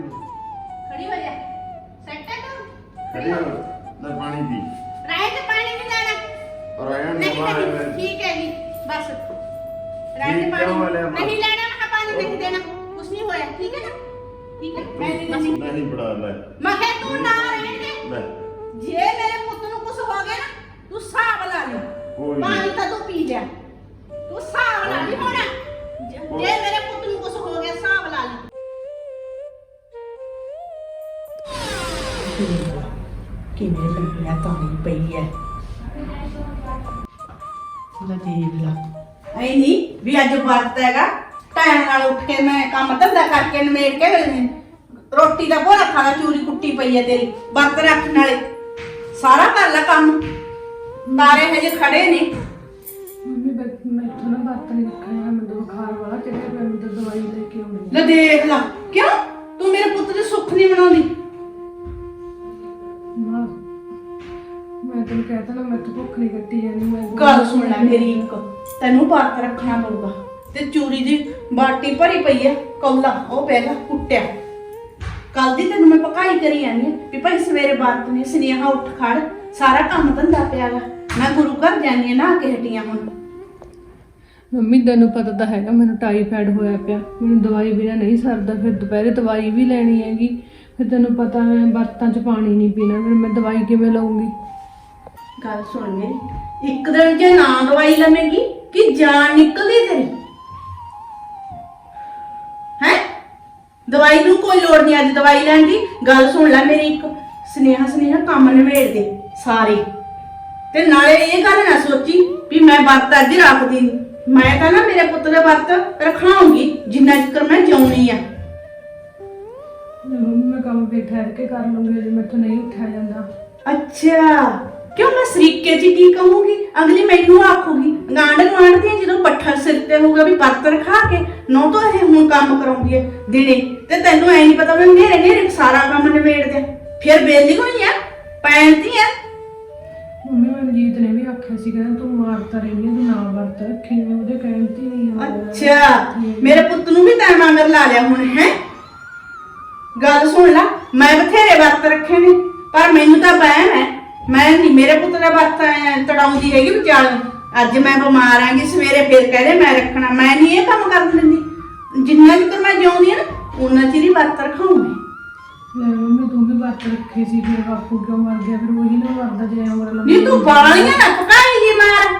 ਖੜੀ ਹੋ। ਖੜੀ ਹੋ ਜਾ। ਸੈੱਟ ਹੈ ਤੂੰ? ਖੜੀ ਹੋ। ਲੈ ਪਾਣੀ ਪੀ। ਰਾਏ ਤੇ ਪਾਣੀ ਨਹੀਂ ਲੈਣਾ। ਦੇ ਨਹੀਂ ਬਾਹਰ ਨਹੀਂ ਠੀਕ ਹੈ ਜੀ। ਬਸ। ਰਾਏ ਤੇ ਪਾਣੀ? ਨਹੀਂ ਲੈਣਾ ਮੈਂ ਪਾਣੀ ਨਹੀਂ ਦੇਣਾ। ਕੁਛ ਨਹੀਂ ਹੋਇਆ। ਠੀਕ ਹੈ ਨਾ? ਠੀਕ ਹੈ? ਮੈਂ ਨਹੀਂ ਨਹੀਂ ਬੜਾ ਲੈ। ਮੈਂ ਕਿਹਾ ਤੂੰ ਨਾ ਰਹਿਣ ਦੇ। ਲੈ। ਜੇ ਮੇਰੇ ਪੁੱਤ ਨੂੰ ਕੁਝ ਹੋ ਗਿਆ ਨਾ ਤੂੰ ਹਿਸਾਬ ਲਾ ਨੀ। ਪਾਣੀ ਤਾਂ ਤੂੰ ਪੀ ਲਿਆ। ਤੂੰ ਹਿਸਾਬ ਲਾ। ਲਈ ਹੁਣ। ਜੇ ਮੇਰੇ ਕਿਵੇਂ ਲੱਗਿਆ ਤਾਣੀ ਪਈ ਐ। ਲੈ ਦੇਖ ਲਾ। ਐ ਨਹੀਂ ਵੀ ਅੱਜ ਵਰਤ ਹੈਗਾ। ਟਾਈਮ ਨਾਲ ਉੱਠ ਕੇ ਮੈਂ ਕੰਮ ਧੰਦਾ ਕਰਕੇ ਨਮੇੜ ਕੇ ਵੇਲੇ ਰੋਟੀ ਦਾ ਭੋਰਾ ਖਾਣਾ ਚੂਰੀ ਕੁੱਟੀ ਪਈ ਹੈ ਤੇਰੀ। ਵਰਤ ਰੱਖਣ ਵਾਲੇ ਸਾਰਾ ਕਰ ਲੈ ਕੰਮ। ਤਾਰੇ ਹਜੇ ਖੜੇ ਨੇ। ਮੰਮੀ ਮੈਥੋਂ ਨਾ ਬਾਤ ਨਹੀਂ ਰੱਖਣਾ ਮੈਨੂੰ ਬੁਖਾਰ ਵਾਲਾ ਚੜਿਆ ਪਿਆ ਮੈਨੂੰ ਤਾਂ ਦਵਾਈ ਲੈ ਕੇ ਆਉਣੀ ਲੈ ਦੇਖ ਲਾ। ਕਿਉਂ? ਤੂੰ ਮੇਰੇ ਪੁੱਤ ਦੇ ਸੁੱਖ ਨਹੀਂ ਬਣਾਉਂਦੀ ਤੈਨੂੰ ਕਹਿਤਾ ਨਾ ਮੈਥੋਂ ਭੁੱਖ ਨਹੀਂ ਕੱਟੀ ਜਾਣੀ ਮੈਂ ਗੱਲ ਸੁਣ ਲੈ ਮੇਰੀ ਇੱਕ ਤੈਨੂੰ ਵਰਤ ਰੱਖਣਾ ਪਊਗਾ। ਤੇ ਚੂਰੀ ਦੀ ਬਾਟੀ ਭਰੀ ਪਈ ਹੈ ਕੌਲਾ ਉਹ ਪੈਗਾ ਕੁੱਟਿਆ। ਕੱਲ ਦੀ ਤੈਨੂੰ ਮੈਂ ਪਕਾਈ ਕਰੀ ਹਾਂ ਵੀ ਭਾਈ ਸਵੇਰੇ ਵਰਤ ਨੇ ਸਨੇਹਾ ਉੱਠ ਖੜ ਸਾਰਾ ਕੰਮ ਧੰਦਾ ਪਿਆਗਾ ਮੈਂ ਗੁਰੂ ਘਰ ਜਾਣੀ ਹਾਂ ਨਾ ਕੇ ਹਟੀਆਂ ਹੁਣ। ਮੰਮੀ ਤੈਨੂੰ ਪਤਾ ਤਾਂ ਹੈਗਾ ਮੈਨੂੰ ਟਾਈਫਾਇਡ ਹੋਇਆ ਪਿਆ। ਮੈਨੂੰ ਦਵਾਈ ਬਿਨਾ ਨਹੀਂ ਸਰਦਾ ਫਿਰ ਦੁਪਹਿਰੇ ਦਵਾਈ ਵੀ ਲੈਣੀ ਹੈਗੀ। ਫਿਰ ਤੈਨੂੰ ਪਤਾ ਮੈਂ ਬਰਤਾਂ 'ਚ ਪਾਣੀ ਨਹੀਂ ਪੀਣਾ ਫਿਰ ਮੈਂ ਦਵਾਈ ਕਿਵੇਂ ਲਵਾਂਗੀ ਗੱਲ ਸੁਣ ਮੇਰੀ। ਇੱਕ ਦਿਨ ਜੇ ਨਾ ਦਵਾਈ ਲਵੇਂਗੀ ਕਿ ਜਾਨ ਨਿਕਲਦੀ ਤੇਰੀ? ਹੈ? ਦਵਾਈ ਨੂੰ ਕੋਈ ਲੋੜ ਨਹੀਂ ਅੱਜ ਦਵਾਈ ਲੈਣ ਦੀ ਗੱਲ ਸੁਣ ਲੈ ਮੇਰੀ ਇੱਕ। ਸਨੇਹਾ ਸਨੇਹਾ ਕੰਮ ਨਿਬੇੜ ਦੇ ਸਾਰੇ। ਤੇ ਨਾਲੇ ਇਹ ਗੱਲ ਨਾ ਸੋਚੀ ਵੀ ਮੈਂ ਵਰਤ ਅੱਜ ਰੱਖਦੀ। ਮੈਂ ਤਾਂ ਨਾ ਮੇਰੇ ਪੁੱਤ ਦੇ ਵਰਤ ਰਖਾਉਂਗੀ ਜਿੰਨਾ ਚਿਰ ਮੈਂ ਜਿਉਣੀ ਆ। ਮੈਂ ਕੰਮ ਵੀ ਠਹਿਰ ਕੇ ਕਰ ਲੂੰਗੀ ਜੇ ਮੈਥੋਂ ਨਹੀਂ ਉੱਠਿਆ ਜਾਂਦਾ। ਅੱਛਾ। ਕਿਉਂ ਮੈਂ ਸਰੀਕੇ ਚ ਕੀ ਕਹੂੰਗੀ? ਅਗਲੀ ਮੈਨੂੰ ਆਖੂਗੀ ਗਾਂਡ ਗਾਂਡ ਦੀ ਜਦੋਂ ਪੱਠਾ ਸਿਰ ਤੇ ਹੋਊਗਾ ਵੀ ਪਰਤ ਰਖਾ ਕੇ ਨੌ ਤੋਂ ਇਹ ਹੁਣ ਕੰਮ ਕਰਾਉਂਦੀ ਹੈ ਦਿਨੇ। ਤੇ ਤੈਨੂੰ ਐ ਨਹੀਂ ਪਤਾ ਮੈਂ ਨੇਰੇ ਨੇਰੇ ਸਾਰਾ ਕੰਮ ਨਿਬੇੜ ਦੇ ਫਿਰ ਬੇਲੀ ਹੋਈ ਆ ਪੈਣਤੀ ਆ। ਮੰਮੀ ਮਨਜੀਤ ਨੇ ਵੀ ਆਖਿਆ ਸੀ ਕਹਿੰਦਾ ਤੂੰ ਮਾਰਤਾ ਆ, ਤੂੰ ਨਾ ਵਰਤ ਰੱਖੀ ਮੈਂ ਉਹਦੇ ਕਹਿਣ ਤੇ ਹੀ ਨਹੀਂ। ਅੱਛਾ ਮੇਰੇ ਪੁੱਤ ਨੂੰ ਵੀ ਤੈਂ ਮੰਗਰ ਲਾ ਲਿਆ ਹੁਣ ਹੈ? ਗੱਲ ਸੁਣ ਲੈ ਮੈਂ ਬਥੇਰੇ ਵਰਤ ਰੱਖੇ ਨੇ ਪਰ ਮੈਨੂੰ ਤਾਂ ਵਹਿਮ ਹੈ। ਮੈਂ ਨਹੀਂ ਮੇਰੇ ਪੁੱਤ ਦਾ ਵਰਤ ਐਂ ਤੜਾਉਂਦੀ ਹੈਗੀ ਵੀ ਚੱਲ ਅੱਜ ਮੈਂ ਬਿਮਾਰ ਆਂਗੀ ਸਵੇਰੇ ਫੇਰ ਕਹਦੇ ਮੈਂ ਰੱਖਣਾ। ਮੈਂ ਨਹੀਂ ਇਹ ਕੰਮ ਕਰਨ ਦਿੰਦੀ। ਜਿੰਨਾ ਚਿਰ ਮੈਂ ਜਿਉਂਦੀ ਨਾ ਉਹਨਾਂ ਚਿਰ ਹੀ ਵਰਤ ਰਖਾਉਂ ਮੈਂ ਲੈ ਮੰਮੀ ਤੂੰ ਵੀ ਵਰਤ ਰੱਖੀ ਸੀ ਫਿਰ ਬਾਪੂ ਕਿਉਂ ਮਰ ਗਿਆ? ਫਿਰ ਉਹੀ ਨਾ ਮਰਦਾ ਜੇ ਉਮਰ ਲੰਮੀ ਨਹੀਂ ਤੂੰ ਬਾਲੀਆਂ ਨਾ ਪਕਾਈ ਜੀ ਮਾਰ।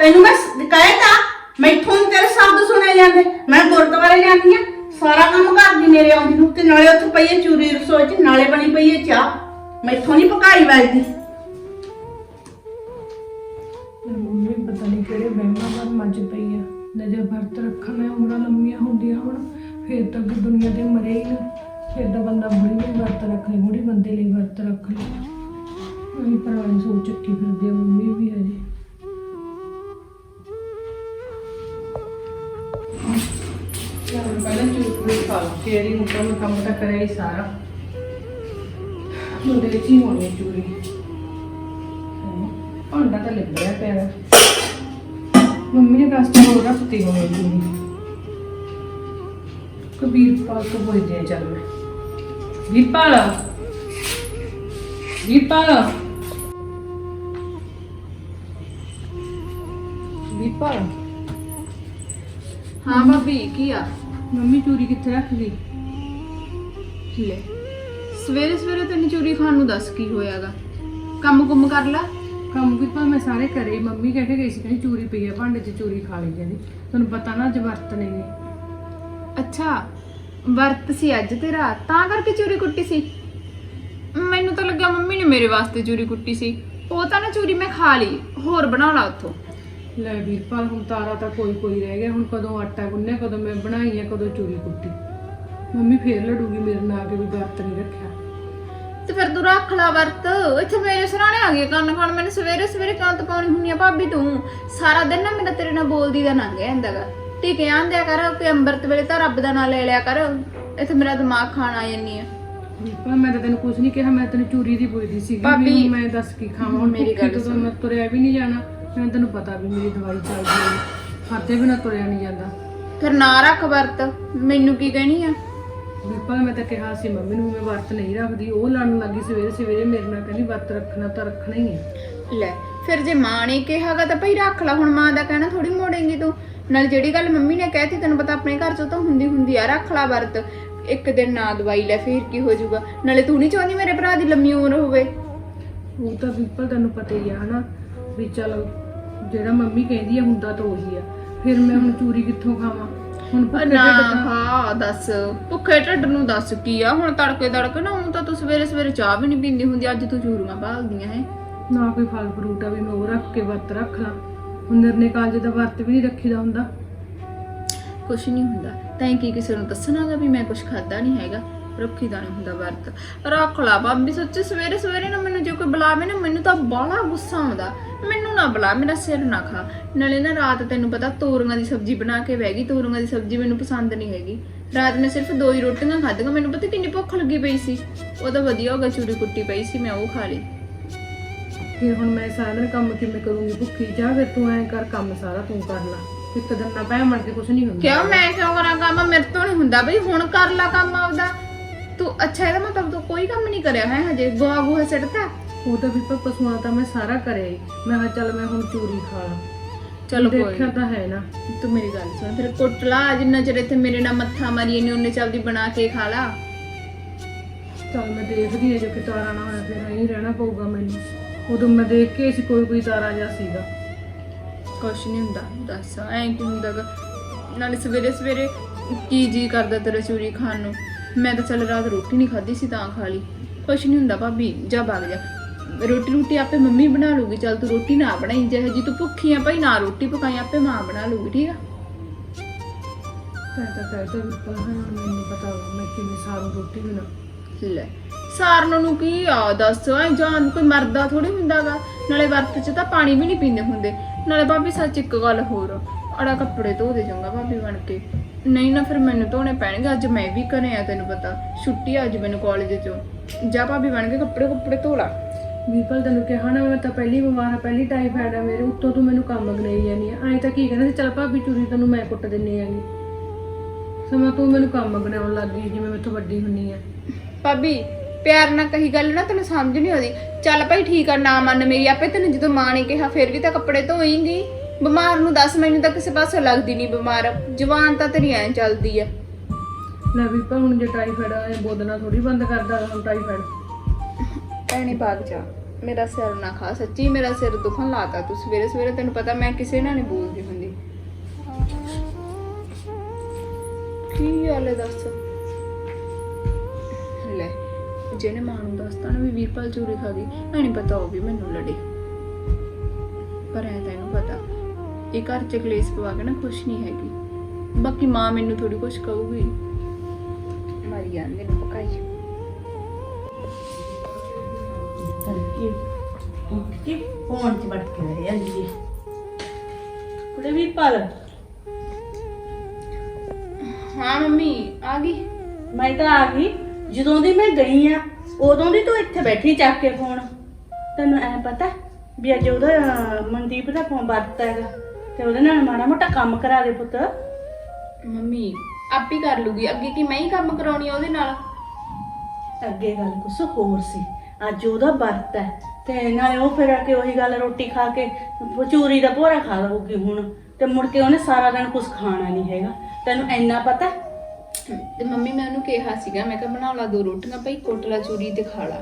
ਤੈਨੂੰ ਮੈਂ ਕਹਿਤਾ ਮੈਥੋਂ ਨੀ ਤੇਰੇ ਸ਼ਬਦ ਸੁਣੇ ਜਾਂਦੇ। ਮੈਂ ਗੁਰਦੁਆਰੇ ਜਾਂਦੀ ਆ ਸਾਰਾ ਕੰਮ ਕਰਦੀ ਮੇਰੇ ਆਉਂਦੀ ਨੂੰ। ਤੇ ਨਾਲੇ ਉੱਥੇ ਪਈ ਹੈ ਚੂਰੀ ਰਸੋਈ ਚ ਨਾਲੇ ਬਣੀ ਪਈ ਹੈ ਚਾਹ। ਮੈਥੋਂ ਨਹੀਂ ਪਕਾਈ ਵੱਜਦੀ ਮੰਮੀ ਪਤਾ ਨਹੀਂ ਕਿਹੜੇ ਵਹਿਮਾਂ ਪਰ ਮੱਜ ਪਈ ਆ। ਨਾ ਜੇ ਵਰਤ ਰੱਖਾਂ ਮੈਂ ਉਮਰਾਂ ਲੰਮੀਆਂ ਹੁੰਦੀਆਂ ਹੁਣ। ਫਿਰ ਤਾਂ ਅੱਗੇ ਦੁਨੀਆ ਤੇ ਮਰੇ ਹੀ ਨਾ। ਫਿਰ ਤਾਂ ਬੰਦਾ ਬੁੜੀ ਲਈ ਵਰਤ ਰੱਖ ਲਈ ਬੁੜੀ ਬੰਦੇ ਲਈ ਵਰਤ ਰੱਖ ਲਈ ਅਸੀਂ ਪੁਰਾਣੀ ਸੋਚ ਚੱਕੀ ਫਿਰਦੇ ਆ ਮੰਮੀ ਵੀ ਹਜੇ ਪਹਿਲਾਂ ਚੂਪੜੀ ਖਾ ਲਓ। ਫੇਰ ਹੀ ਮੁੱਕਾ ਮੈਂ ਕੰਮ ਤਾਂ ਕਰਿਆ ਹੀ ਸਾਰਾ। ਮੁੰਡੇ ਵਿੱਚ ਹੀ ਹੋਣੀ ਹੈ ਚੂਰੀ। ਭਾਂਡਾ ਤਾਂ ਲਿਬੜਿਆ ਪਿਆ ਵਾ। ਮੰਮੀ ਨੇ ਕਸਟਮ ਹੋਰ ਰੱਖਤੀ ਹੋਣੀ ਚੂਰੀ ਕਬੀਰ ਪਾਲ ਤੋਂ ਪੁੱਛਦੇ ਆ ਚੱਲ ਮੈਂ। ਵੀਰਪਾਲ ਵੀਰਪਾਲ। ਵੀਰਪਾਲ। ਹਾਂ ਭਾਬੀ ਕੀ ਆ? ਮੰਮੀ ਚੂਰੀ ਕਿੱਥੇ ਰੱਖ ਗਈ? ਲੈ। ਸਵੇਰੇ ਸਵੇਰੇ ਤੈਨੂੰ ਚੂਰੀ ਖਾਣ ਨੂੰ ਦੱਸ ਕੀ ਹੋਇਆਗਾ? ਕੰਮ ਕੁੰਮ ਕਰ ਲੈ। ਕੰਮ ਵੀ ਤਾਂ ਮੈਂ ਸਾਰੇ ਕਰੇ ਹੀ। ਮੰਮੀ ਕਹਿ ਕੇ ਗਈ ਸੀ ਕਹਿੰਦੀ ਚੂਰੀ ਪਈ ਆ ਭਾਂਡੇ 'ਚ ਚੂਰੀ ਖਾ ਲਈ ਕਹਿੰਦੀ। ਤੁਹਾਨੂੰ ਪਤਾ ਨਾ ਅੱਜ ਵਰਤ ਨੇ ਗੇ। ਅੱਛਾ ਵਰਤ ਸੀ ਅੱਜ ਤੇਰਾ ਤਾਂ ਕਰਕੇ ਚੂਰੀ ਕੁੱਟੀ ਸੀ? ਮੈਨੂੰ ਤਾਂ ਲੱਗਿਆ ਮੰਮੀ ਨੇ ਮੇਰੇ ਵਾਸਤੇ ਚੂਰੀ ਕੁੱਟੀ ਸੀ। ਉਹ ਤਾਂ ਨਾ ਚੂਰੀ ਮੈਂ ਖਾ ਲਈ ਹੋਰ ਬਣਾ ਲਾ ਉੱਥੋਂ। ਲੈ ਵੀਰਪਾਲ ਹੁਣ ਤਾਰਾ ਤਾਂ ਕੋਈ ਕੋਈ ਰਹਿ ਗਿਆ ਹੁਣ ਕਦੋਂ ਆਟਾ ਗੁੰਨਿਆ ਕਦੋਂ ਮੈਂ ਬਣਾਈ ਆ ਕਦੋਂ ਚੂਰੀ ਕੁੱਟੀ। ਮੰਮੀ ਫੇਰ ਲੜੂਗੀ ਮੇਰੇ ਨਾਲ ਕਿ ਵੀ ਵਰਤ ਨਹੀਂ ਰੱਖਿਆ। ਤੇ ਫਿਰ ਤੂੰ ਰੱਖ ਲਾ ਵਰਤ। ਇੱਥੇ ਮੇਰੇ ਸਰਾਣੇ ਆ ਗਏ ਕੰਨ ਖਾਣ। ਮੈਨੂੰ ਸਵੇਰੇ ਸਵੇਰੇ ਕਿਉਂ ਤਪਾਉਣੀ ਹੁੰਨੀ ਆ ਭਾਬੀ ਤੂੰ। ਸਾਰਾ ਦਿਨ ਨਾ ਮੇਰਾ ਤੇਰੇ ਨਾਲ ਬੋਲਦੀ ਦਾ ਲੰਘ ਜਾਂਦਾਗਾ ਟਿਕੇ ਆਂਦਿਆ ਕਰ ਕਿ ਅੰਮ੍ਰਿਤ ਵੇਲੇ ਤਾਂ ਰੱਬ ਦਾ ਨਾਮ ਲੈ ਲਿਆ ਕਰ। ਇੱਥੇ ਮੇਰਾ ਦਿਮਾਗ ਖਾਣ ਆ ਜੰਨੀ ਆ। ਮੈਂ ਤਾਂ ਤੈਨੂੰ ਕੁਝ ਨਹੀਂ ਕਿਹਾ ਮੈਂ ਤੈਨੂੰ ਚੂਰੀ ਦੀ ਪੁੱਛਦੀ ਸੀ ਭਾਬੀ, ਮੈਂ ਦੱਸ ਕੀ ਖਾਵਾਂ? ਹੁਣ ਮੇਰੀ ਗੱਲ ਤੋਂ ਮੈਂ ਤੁਰਿਆ ਵੀ ਨਹੀਂ ਜਾਣਾ। ਮੈਂ ਤੈਨੂੰ ਪਤਾ ਵੀ ਮੇਰੀ ਦਵਾਈ ਚੱਲਦੀ ਹੈ ਖਾਤੇ ਬਿਨਾ ਤੁਰਿਆ ਨਹੀਂ ਜਾਂਦਾ। ਫਿਰ ਨਾ ਰੱਖ ਵਰਤ। ਮੈਨੂੰ ਕੀ ਕਹਿਣੀ ਆ? ਵੀਰਪਾਲ ਮੈਂ ਤਾਂ ਕਿਹਾ ਸੀ ਮੰਮੀ ਨੂੰ ਮੈਂ ਵਰਤ ਨਹੀਂ ਰੱਖਦੀ ਉਹ ਲੜਨ ਲੱਗੀ ਸਵੇਰੇ ਸਵੇਰੇ ਮੇਰੇ ਨਾਲ ਕਹਿੰਦੀ ਵਰਤ ਰੱਖਣਾ ਤਾਂ ਰੱਖਣਾ ਹੀ ਹੈ। ਲੈ ਫਿਰ ਜੇ ਮਾਂ ਨੇ ਕਿਹਾਗਾ ਤਾਂ ਭਈ ਰੱਖ ਲਾ ਹੁਣ ਮਾਂ ਦਾ ਕਹਿਣਾ ਥੋੜੀ ਮੋੜੇਂਗੀ ਤੂੰ। ਨਾਲ ਜਿਹੜੀ ਗੱਲ ਮੰਮੀ ਨੇ ਕਹਿਤੀ ਤੈਨੂੰ ਪਤਾ ਆਪਣੇ ਘਰ 'ਚ ਤਾਂ ਹੁੰਦੀ ਹੁੰਦੀ ਆ ਰੱਖ ਲਾ ਵਰਤ। ਇੱਕ ਦਿਨ ਨਾ ਦਵਾਈ ਲੈ ਫਿਰ ਕੀ ਹੋ ਜਾਊਗਾ? ਨਾਲੇ ਤੂੰ ਨਹੀਂ ਚਾਹੁੰਦੀ ਮੇਰੇ ਭਰਾ ਦੀ ਲੰਮੀ ਉਮਰ ਹੋਵੇ। ਉਹ ਤਾਂ ਵੀਰਪਾਲ ਤੈਨੂੰ ਪਤਾ ਹੀ ਆ ਹਨਾ? ਵੀ ਚੱਲ ਜਿਹੜਾ ਮੰਮੀ ਕਹਿੰਦੀ ਆ ਹੁੰਦਾ ਤਾਂ ਉਹੀ ਆ। ਫਿਰ ਮੈਂ ਹੁਣ ਚੂਰੀ ਕਿੱਥੋਂ ਖਾਵਾਂ? ਹੁਣ ਭੁੱਖੇ ਨਾ ਢਿੱਡ ਤਾਂ- ਹਾਂ ਦੱਸ। ਭੁੱਖੇ ਢਿੱਡ ਨੂੰ ਦੱਸ ਕੀ ਆ? ਹੁਣ ਤੜਕੇ ਤੜਕੇ ਨਾ ਹੁਣ ਤਾਂ ਤੂੰ ਸਵੇਰੇ ਸਵੇਰੇ ਚਾਹ ਵੀ ਨਹੀਂ ਪੀਂਦੀ ਹੁੰਦੀ ਅੱਜ ਤੂੰ ਚੂਰੀਆਂ ਭਾਲਦੀਆਂ ਹੈ। ਨਾ ਕੋਈ ਫਲ ਫਰੂਟ ਆ ਵੀ ਮੈਂ ਉਹ ਰੱਖ ਕੇ ਵਰਤ ਰੱਖ ਲਾਂ। ਹੁਣ ਨਿਰਨੇ ਕਾਲਜ ਦਾ ਵਰਤ ਵੀ ਨਹੀਂ ਰੱਖੀਦਾ ਹੁੰਦਾ। ਕੁਛ ਨਹੀਂ ਹੁੰਦਾ। ਤੈਂ ਕੀ ਕਿਸੇ ਨੂੰ ਦੱਸਣਾਗਾ ਵੀ ਮੈਂ ਕੁਛ ਖਾਦਾ ਨਹੀਂ ਹੈਗਾ। ਰੱਖੀਦਾ ਨਹੀਂ ਹੁੰਦਾ ਵਰਤ। ਰੱਖ ਲਾ ਭਾਬੀ ਸੱਚੀ ਸਵੇਰੇ ਸਵੇਰੇ ਨਾ ਮੈਨੂੰ ਜੇ ਕੋਈ ਬੁਲਾਵੇ ਨਾ ਮੈਨੂੰ ਤਾਂ ਬਾਹਲਾ ਗੁੱਸਾ ਆਉਂਦਾ। ਮੈਨੂੰ ਨਾ ਬੁਲਾ ਮੇਰਾ ਸਿਰ ਨਾ ਖਾ। ਨਾਲੇ ਨਾ ਰਾਤ ਤੈਨੂੰ ਪਤਾ ਤੋਰੀਆਂ ਦੀ ਸਬਜ਼ੀ ਬਣਾ ਕੇ ਬਹਿ ਗਈ ਤੋਰੀਆਂ ਦੀ ਸਬਜ਼ੀ ਮੈਨੂੰ ਪਸੰਦ ਨਹੀਂ ਹੈਗੀ। ਰਾਤ ਮੈਂ ਸਿਰਫ ਦੋ ਹੀ ਰੋਟੀਆਂ ਖਾਧੀਆਂ ਮੈਨੂੰ ਪਤਾ ਕਿੰਨੀ ਭੁੱਖ ਲੱਗੀ ਪਈ ਸੀ। ਉਹ ਤਾਂ ਵਧੀਆ ਹੋ ਗਿਆ ਚੂਰੀ ਕੁੱਟੀ ਪਈ ਸੀ ਮੈਂ ਉਹ ਖਾ ਲਈ। ਫਿਰ ਹੁਣ ਮੈਂ ਸਾਰਾ ਦਿਨ ਕੰਮ ਕਿਵੇਂ ਕਰੂੰਗੀ ਭੁੱਖੀ? ਜਾ ਫਿਰ ਤੂੰ ਐਂ ਕਰ ਕੰਮ ਸਾਰਾ ਤੂੰ ਕਰ ਲਾ। ਇੱਕ ਦਿਨ ਨਾ ਪੈ ਮੜ ਕੇ ਕੁਝ ਨਹੀਂ ਹੁੰਦਾ। ਕਿਉਂ? ਮੈਂ ਕਿਉਂ ਕਰਾਂ ਕੰਮ? ਮੇਰੇ ਤੋਂ ਨਹੀਂ ਹੁੰਦਾ ਬਈ ਹੁਣ ਕਰ ਲਾ ਕੰਮ ਆਪਦਾ। ਤੂੰ ਅੱਛਾ ਇਹਦਾ ਮਤਲਬ ਤੂੰ ਕੋਈ ਕੰਮ ਨਹੀਂ ਕਰਿਆ ਹੈ ਹਜੇ ਗੋਹਾ ਗੋਹਾ ਸਿੱਟਤਾ? ਉਹ ਤਾਂ ਵੀ ਪਸ਼ੂਆਂ ਤਾਂ ਮੈਂ ਸਾਰਾ ਕਰਿਆ ਹੀ। ਮੈਂ ਕਿਹਾ ਚੱਲ ਮੈਂ ਹੁਣ ਚੂਰੀ ਖਾ ਲਾਂ। ਚਲੋ ਕੋਈ ਦੇਖਿਆ ਤਾਂ ਹੈ ਨਾ ਤੂੰ ਮੇਰੀ ਗੱਲ ਸੁਣ। ਫਿਰ ਕੁੱਟ ਲਾ ਜਿੰਨਾ ਚਿਰ ਇੱਥੇ ਮੇਰੇ ਨਾਲ ਮੱਥਾ ਮਾਰੀ ਨਹੀਂ ਉਹਨੇ ਚੱਲਦੀ ਬਣਾ ਕੇ ਖਾ ਲਾ। ਚੱਲ ਮੈਂ ਦੇਖਦੀ ਹਾਂ ਜੇ ਕਿ ਤਾਰਾ ਨਾ ਹੋਇਆ ਫਿਰ ਐਂ ਰਹਿਣਾ ਪਊਗਾ ਮੈਨੂੰ। ਉਦੋਂ ਮੈਂ ਦੇਖ ਕੇ ਸੀ ਕੋਈ ਕੋਈ ਤਾਰਾ ਜਿਹਾ ਸੀਗਾ। ਕੁਛ ਨਹੀਂ ਹੁੰਦਾ ਦੱਸ। ਐਂ ਕੀ ਹੁੰਦਾ ਗਾ? ਨਾਲੇ ਸਵੇਰੇ ਸਵੇਰੇ ਕੀ ਜੀ ਕਰਦਾ ਤੇਰਾ ਚੂਰੀ ਖਾਣ ਨੂੰ? ਮੈਂ ਤਾਂ ਚੱਲ ਰਾਤ ਰੋਟੀ ਨਹੀਂ ਖਾਧੀ ਸੀ ਤਾਂ ਖਾ ਲਈ। ਕੁਛ ਨਹੀਂ ਹੁੰਦਾ ਭਾਬੀ ਜਾ ਭੱਗ ਜਾ। ਰੋਟੀ ਰੋਟੀ ਆਪੇ ਮੰਮੀ ਬਣਾ ਲੂਗੀ ਚੱਲ ਤੂੰ ਰੋਟੀ ਨਾ ਬਣਾਈ ਜਿਹੇ ਜੀ ਤੂੰ ਭੁੱਖੀ ਆ ਭਾਈ ਨਾ ਰੋਟੀ ਪਕਾਈ ਆਪੇ ਮਾਂ ਬਣਾ ਲੂਗੀ ਠੀਕ ਆ? ਵੀ ਮੈਨੂੰ ਪਤਾ ਮੈਂ ਕਿਵੇਂ ਸਾਰੂ ਰੋਟੀ ਲੈ ਸਾਰਨ ਨੂੰ ਕੀ ਆ ਦੱਸ ਐ ਜਾਨ ਕੋਈ ਮਰਦਾ ਥੋੜੀ ਹੁੰਦਾਗਾ। ਨਾਲੇ ਵਰਤ ਚ ਤਾਂ ਪਾਣੀ ਵੀ ਨਹੀਂ ਪੀਂਦੇ ਹੁੰਦੇ। ਨਾਲੇ ਭਾਬੀ ਸੱਚ ਇੱਕ ਗੱਲ ਹੋਰ ਅੜਾ ਕੱਪੜੇ ਧੋ ਦੇ ਜਾਂਗਾ ਭਾਬੀ ਬਣ ਕੇ। ਨਹੀਂ ਨਾ ਫਿਰ ਮੈਨੂੰ ਧੋਣੇ ਪੈਣਗੇ ਅੱਜ ਮੈਂ ਵੀ ਘਰੇ ਆ ਤੈਨੂੰ ਪਤਾ। ਛੁੱਟੀ ਆ ਅੱਜ ਮੈਨੂੰ ਕਾਲਜ ਚੋਂ। ਜਾ ਭਾਬੀ ਬਣ ਕੇ ਕੱਪੜੇ ਕੱਪੜੇ ਧੋ ਲਾ। ਵੀਰਪਾਲ ਤੈਨੂੰ ਕਿਹਾ ਨਾ ਮੈਂ ਤਾਂ ਪਹਿਲੀ ਬਿਮਾਰ ਆ ਪਹਿਲੀ ਟਾਈਫਾਇਡ ਆ ਮੇਰੇ ਉੱਤੋਂ ਤੂੰ ਮੈਨੂੰ ਕੰਮ ਗਨਾਈ ਜਾਨੀ ਆ। ਐਂ ਤਾਂ ਕੀ ਕਹਿੰਦਾ ਸੀ ਚੱਲ ਭਾਬੀ ਚੂਰੀ ਤੈਨੂੰ ਮੈਂ ਕੁੱਟ ਦਿੰਨੀ ਆਂਗੀ ਸਮਾਂ ਤੂੰ ਮੈਨੂੰ ਕੰਮ ਗਨਾਉਣ ਲੱਗ ਗਈ ਜਿਵੇਂ ਮੈਥੋਂ ਵੱਡੀ ਹੁੰਨੀ ਆ। ਭਾਬੀ ਪਿਆਰ ਨਾਲ ਕਹੀ ਗੱਲ ਨਾ ਤੈਨੂੰ ਸਮਝ ਨਹੀਂ ਆਉਂਦੀ। ਚੱਲ ਭਾਈ ਠੀਕ ਆ ਨਾ ਮੰਨ ਮੇਰੀ ਆਪੇ ਤੈਨੂੰ ਜਦੋਂ ਮਾਂ ਨੇ ਕਿਹਾ ਫਿਰ ਵੀ ਤਾਂ ਕੱਪੜੇ ਧੋਏਂਗੀ। ਬਿਮਾਰ ਨੂੰ ਦੱਸ ਮੈਨੂੰ ਤਾਂ ਕਿਸੇ ਪਾਸੇ ਲੱਗਦੀ ਨਹੀਂ ਬਿਮਾਰ। ਜਵਾਨ ਤਾਂ ਤੇਰੀ ਐਂ ਚੱਲਦੀ ਆ। ਲੈ ਵੀਰਪਾਲ ਹੁਣ ਜੇ ਟਾਈਫਾਇਡ ਆ ਇਹ ਬੋਦਨਾ ਥੋੜੀ ਬੰਦ ਕਰਦਾ ਹੁਣ ਟਾਈਫਾਇਡ ਭੈਣੇ ਭਾਗ ਜਾ। ਮੇਰਾ ਸਿਰ ਨਾ ਖਾ ਸੱਚੀ ਮੇਰਾ ਸਿਰ ਦੁਖਣ ਲਾਤਾ ਤੂੰ ਸਵੇਰੇ ਸਵੇਰੇ। ਤੈਨੂੰ ਪਤਾ ਮੈਂ ਕਿਸੇ ਨਾਲ ਨਹੀਂ ਬੋਲਦੀ ਹੁੰਦੀ। ਕੀ ਹਾਲੇ ਦੱਸ? ਲੈ ਜਿਹਨੇ ਮਾਂ ਨੂੰ ਦੱਸਤਾ ਨਾ ਵੀ ਵੀਰਪਾਲ ਚੂਰੀ ਖਾ ਗਈ ਐ ਨਹੀਂ ਪਤਾ ਉਹ ਵੀ ਮੈਨੂੰ ਲੜੇ। ਪਰ ਐ ਤੈਨੂੰ ਪਤਾ। ਇਹ ਘਰ ਚ ਕਲੇਸ਼ ਪਵਾ ਕੇ ਨਾ ਖੁਸ਼ ਨਹੀਂ ਹੈਗੀ। ਬਾਕੀ ਮਾਂ ਮੈਨੂੰ ਥੋੜੀ ਕੁਛ ਕਹੂਗੀ। ਮਾਰੀ ਜਾਂਦੇ ਨੇ ਪਕਾਈ। ਤੜਕੇ ਉੱਠ ਕੇ ਫੋਨ 'ਚ ਵੜ ਕੇ ਰਹਿ ਜਾਂਦੀ ਹੈ। ਕੁੜੇ ਵੀ ਪਾਲ ਹਾਂ ਮੰਮੀ ਆ ਗਈ। ਮੈਂ ਤਾਂ ਆ ਗਈ। ਜਦੋਂ ਦੀ ਮੈਂ ਗਈ ਆ ਉਦੋਂ ਦੀ ਤੂੰ ਇੱਥੇ ਬੈਠੀ ਚੱਕ ਕੇ ਫੋਨ। ਤੈਨੂੰ ਐ ਪਤਾ ਵੀ ਅੱਜ ਉਹਦਾ ਮਨਦੀਪ ਦਾ ਫੋਨ ਵਰਤਾ ਹੈਗਾ। ਤੇ ਉਹਦੇ ਨਾਲ ਮਾੜਾ ਮੋਟਾ ਕੰਮ ਕਰਾ ਦੇ ਪੁੱਤ। ਮੰਮੀ ਆਪ ਕਰ ਲੂਗੀ। ਅੱਗੇ ਕੀ ਮੈਂ ਹੀ ਕੰਮ ਕਰਾਉਣੀ ਆ ਉਹਦੇ ਨਾਲ? ਅੱਗੇ ਗੱਲ ਕੁਛ ਹੋਰ ਸੀ। ਅੱਜ ਉਹਦਾ ਵਰਤ ਹੈ। ਤੇ ਨਾਲੇ ਉਹ ਫਿਰ ਆ ਕੇ ਉਹੀ ਗੱਲ ਰੋਟੀ ਖਾ ਕੇ ਚੂਰੀ ਦਾ ਭੋਰਾ ਖਾ ਲਊਗੀ ਹੁਣ। ਤੇ ਮੁੜ ਕੇ ਉਹਨੇ ਸਾਰਾ ਦਿਨ ਕੁਝ ਖਾਣਾ ਨਹੀਂ ਹੈਗਾ। ਤੈਨੂੰ ਇੰਨਾ ਪਤਾ? ਤੇ ਮੰਮੀ ਮੈਂ ਉਹਨੂੰ ਕਿਹਾ ਸੀਗਾ ਮੈਂ ਕਿਹਾ ਬਣਾ ਲਾ ਦੋ ਰੋਟੀਆਂ ਭਾਈ ਕੋਟਲਾ ਚੂਰੀ ਤੇ ਖਾ ਲਾ।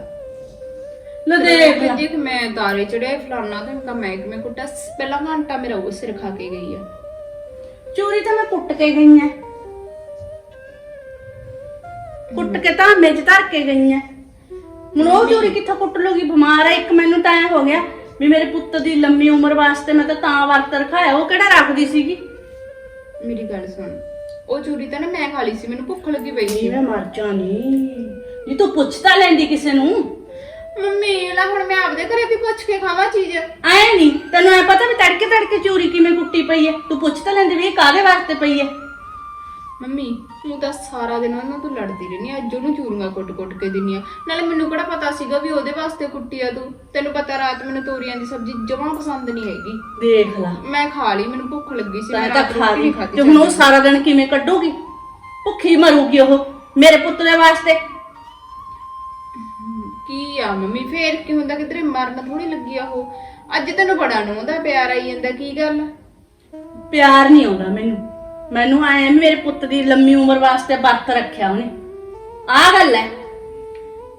ਲੈ ਦੇਖ ਲਾ। ਕਿ ਮੈਂ ਤਾਰੇ ਚੜਿਆ ਫਲਾਨਾ ਤੇ ਮੈਂ ਮੈਂ ਕਿ ਮੈਂ ਕੁੱਟਾ ਪਹਿਲਾ ਘੰਟਾ ਮੇਰਾ ਉਹ ਸਿਰ ਖਾ ਕੇ ਗਈ ਆ। ਚੂਰੀ ਤਾਂ ਮੈਂ ਕੁੱਟ ਕੇ ਗਈ ਐ ਕੁੱਟ ਕੇ ਤਾਂ ਮੇਜ ਧਰ ਕੇ ਗਈ ਐ ਹੁਣ ਉਹ ਚੂਰੀ ਕਿੱਥੋਂ ਕੁੱਟ ਲੂਗੀ? ਬਿਮਾਰ ਐ ਇੱਕ ਮੈਨੂੰ ਤਾਂ ਐ ਹੋ ਗਿਆ ਵੀ ਮੇਰੇ ਪੁੱਤ ਦੀ ਲੰਮੀ ਉਮਰ ਵਾਸਤੇ ਮੈਂ ਤਾਂ ਤਾਂ ਵਰਤ ਰਖਾਇਆ ਉਹ ਕਿਹੜਾ ਰੱਖਦੀ ਸੀਗੀ? ਮੇਰੀ ਗੱਲ ਸੁਣ ਉਹ ਚੂਰੀ ਤਾਂ ਨਾ ਮੈਂ ਖਾ ਲਈ ਸੀ ਮੈਨੂੰ ਭੁੱਖ ਲੱਗੀ ਪਈ ਸੀ। ਮੈਂ ਮਰ ਜਾਣੀ। ਜੀ ਤੂੰ ਪੁੱਛ ਤਾਂ ਲੈਂਦੀ ਕਿਸੇ ਨੂੰ। ਮੰਮੀ ਲੈ ਹੁਣ ਮੈਂ ਆਪਦੇ ਘਰੇ ਵੀ ਪੁੱਛ ਕੇ ਖਾਵਾਂ ਚੀਜ਼। ਐ ਨਹੀਂ ਤੈਨੂੰ ਐ ਪਤਾ ਵੀ ਤੜਕੇ ਤੜਕੇ ਚੂਰੀ ਕਿਵੇਂ ਕੁੱਟੀ ਪਈ ਐ? ਤੂੰ ਪੁੱਛ ਤਾਂ ਲੈਂਦੀ ਵੀ ਇਹ ਕਾਹਦੇ ਵਾਸਤੇ ਪਈ ਐ? ਮੰਮੀ ਤੂੰ ਤਾਂ ਸਾਰਾ ਦਿਨ ਉਹਨਾਂ ਤੋਂ ਲੜਦੀ ਰਹਿੰਦੀ ਆ ਅੱਜ ਉਹਨੂੰ ਚੂਰੀਆਂ ਕੁੱਟ-ਕੁੱਟ ਕੇ ਦਿੰਨੀ ਆ ਨਾਲੇ ਮੈਨੂੰ ਕਿਹੜਾ ਪਤਾ ਸੀਗਾ ਵੀ ਉਹਦੇ ਵਾਸਤੇ ਕੁੱਟੀ ਆ ਤੂੰ। ਤੈਨੂੰ ਪਤਾ ਰਾਤ ਮੈਨੂੰ ਤੋਰੀਆਂ ਦੀ ਸਬਜ਼ੀ ਜਮਾਂ ਪਸੰਦ ਨਹੀਂ ਹੈਗੀ। ਦੇਖ ਲੈ। ਮੈਂ ਖਾ ਲਈ ਮੈਨੂੰ ਭੁੱਖ ਲੱਗੀ ਸੀ ਮੈਂ ਤਾਂ ਰਾਤ ਖਾ ਰੋਟੀ ਲਈ। ਨਹੀਂ ਖਾਧੀ ਤੇ ਹੁਣ ਉਹ ਸਾਰਾ ਦਿਨ ਕਿਵੇਂ ਕੱਢੂਗੀ? ਭੁੱਖੀ ਮਰੂਗੀ ਉਹ ਮੇਰੇ ਪੁੱਤ ਦੇ ਵਾਸਤੇ। ਕੀ ਆ ਮੰਮੀ? ਫੇਰ ਕੀ ਹੁੰਦਾ? ਕਿਧਰੇ ਮਰਨ ਥੋੜੀ ਲੱਗੀ ਆ ਉਹ। ਅੱਜ ਤੈਨੂੰ ਬੜਾ ਨੂੰ ਉਹਦਾ ਪਿਆਰ ਆਈ ਜਾਂਦਾ ਕੀ ਗੱਲ? ਪਿਆਰ ਨਹੀਂ ਆਉਂਦਾ ਮੈਨੂੰ। ਮੈਨੂੰ ਆਏ ਮੇਰੇ ਪੁੱਤ ਦੀ ਲੰਮੀ ਉਮਰ ਵਾਸਤੇ ਵਰਤ ਰੱਖਿਆ ਉਹਨੇ। ਆਹ ਗੱਲ ਹੈ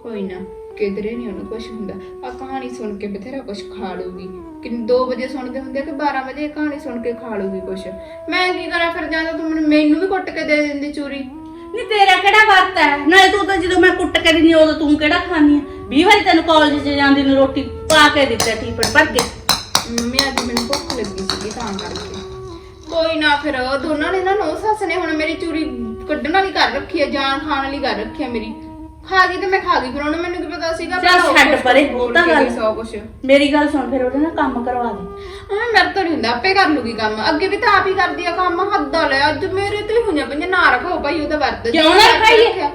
ਕੋਈ ਨਾ ਕਿਧਰੇ ਨਹੀਂ ਉਹਨੂੰ ਕੁਝ ਹੁੰਦਾ। ਆ ਕਹਾਣੀ ਸੁਣ ਕੇ ਬਥੇਰਾ ਕੁਝ ਖਾ ਲੂਗੀ ਕਿ 2 ਵਜੇ ਸੁਣਦੇ ਹੁੰਦੇ ਕਿ 12 ਵਜੇ ਇਹ ਕਹਾਣੀ ਸੁਣ ਕੇ ਖਾ ਲੂਗੀ ਕੁਝ ਮੈਂ ਕੀ ਕਰਾਂ ਫਿਰ? ਜਾਂ ਤਾਂ ਮੈਨੂੰ ਵੀ ਕੁੱਟ ਕੇ ਦੇ ਦਿੰਦੀ ਚੂਰੀ। ਨਹੀਂ ਤੇਰਾ ਕਿਹੜਾ ਵਰਤ ਹੈ? ਨਾਲੇ ਤੂੰ ਤਾਂ ਜਦੋਂ ਮੈਂ ਕੁੱਟ ਕੇ ਦਿੰਦੀ ਉਦੋਂ ਤੂੰ ਕਿਹੜਾ ਖਾਣੀ ਹੈ? 20 ਵਾਰੀ ਤੈਨੂੰ ਕਾਲਜ 'ਚ ਜਾਂਦੀ ਨੂੰ ਰੋਟੀ ਪਾ ਕੇ ਦਿੱਤਾ ਟੀਪੜ ਭਰ ਕੇ। ਮੰਮੀ, ਅੱਜ ਮੈਨੂੰ ਭੁੱਖ ਲੱਗੀ ਸੀਗੀ ਤਾਂ ਕਰਕੇ। ਕੋਈ ਨਾ ਫਿਰ, ਦੋਨਾਂ ਨੇ ਨਾ ਨੋ ਸੱਸ ਨੇ ਹੁਣ ਮੇਰੀ ਚੂਰੀ ਕੱਢਣ ਵਾਲੀ ਕਰ ਰੱਖੀ ਹੈ, ਜਾਨ ਖਾਣ ਵਾਲੀ ਕਰ ਰੱਖੀ ਹੈ ਮੇਰੀ। ਖਾ ਗਈ ਤੇ ਮੈਂ ਖਾ ਗਈ ਫਿਰ ਉਹਨੇ ਮੈਨੂੰ ਕੀ ਪਤਾ ਸੀਗਾ ਚੱਲ ਉਹ ਛੱਡ ਕੁਛ ਪਰੇ, ਬੋਲ ਉਹ ਤਾਂ ਕੇ ਗੱਲ। ਸੌ ਕੁਛ। ਮੇਰੀ ਗੱਲ ਸੁਣ ਫਿਰ ਉਹਦੇ ਨਾਲ ਕੰਮ ਕਰਵਾ ਦੇ। ਹਾਂ ਮੇਰੇ ਤੋਂ ਨਹੀਂ ਹੁੰਦਾ ਆਪੇ ਕਰ ਲੂਗੀ ਕੰਮ। ਅੱਗੇ ਵੀ ਤਾਂ ਆਪ ਹੀ ਕਰਦੀ ਆ ਕੰਮ ਹੱਦਾਂ ਲੈ ਅੱਜ ਮੇਰੇ ਤੇ ਹੋਈਆਂ ਪਈਆਂ ਨਾ ਰੱਖੋ ਭਾਈ ਉਹਦਾ ਵਰਤ। ਕਿਉਂ ਨਾ? ਰੱਖਿਆ-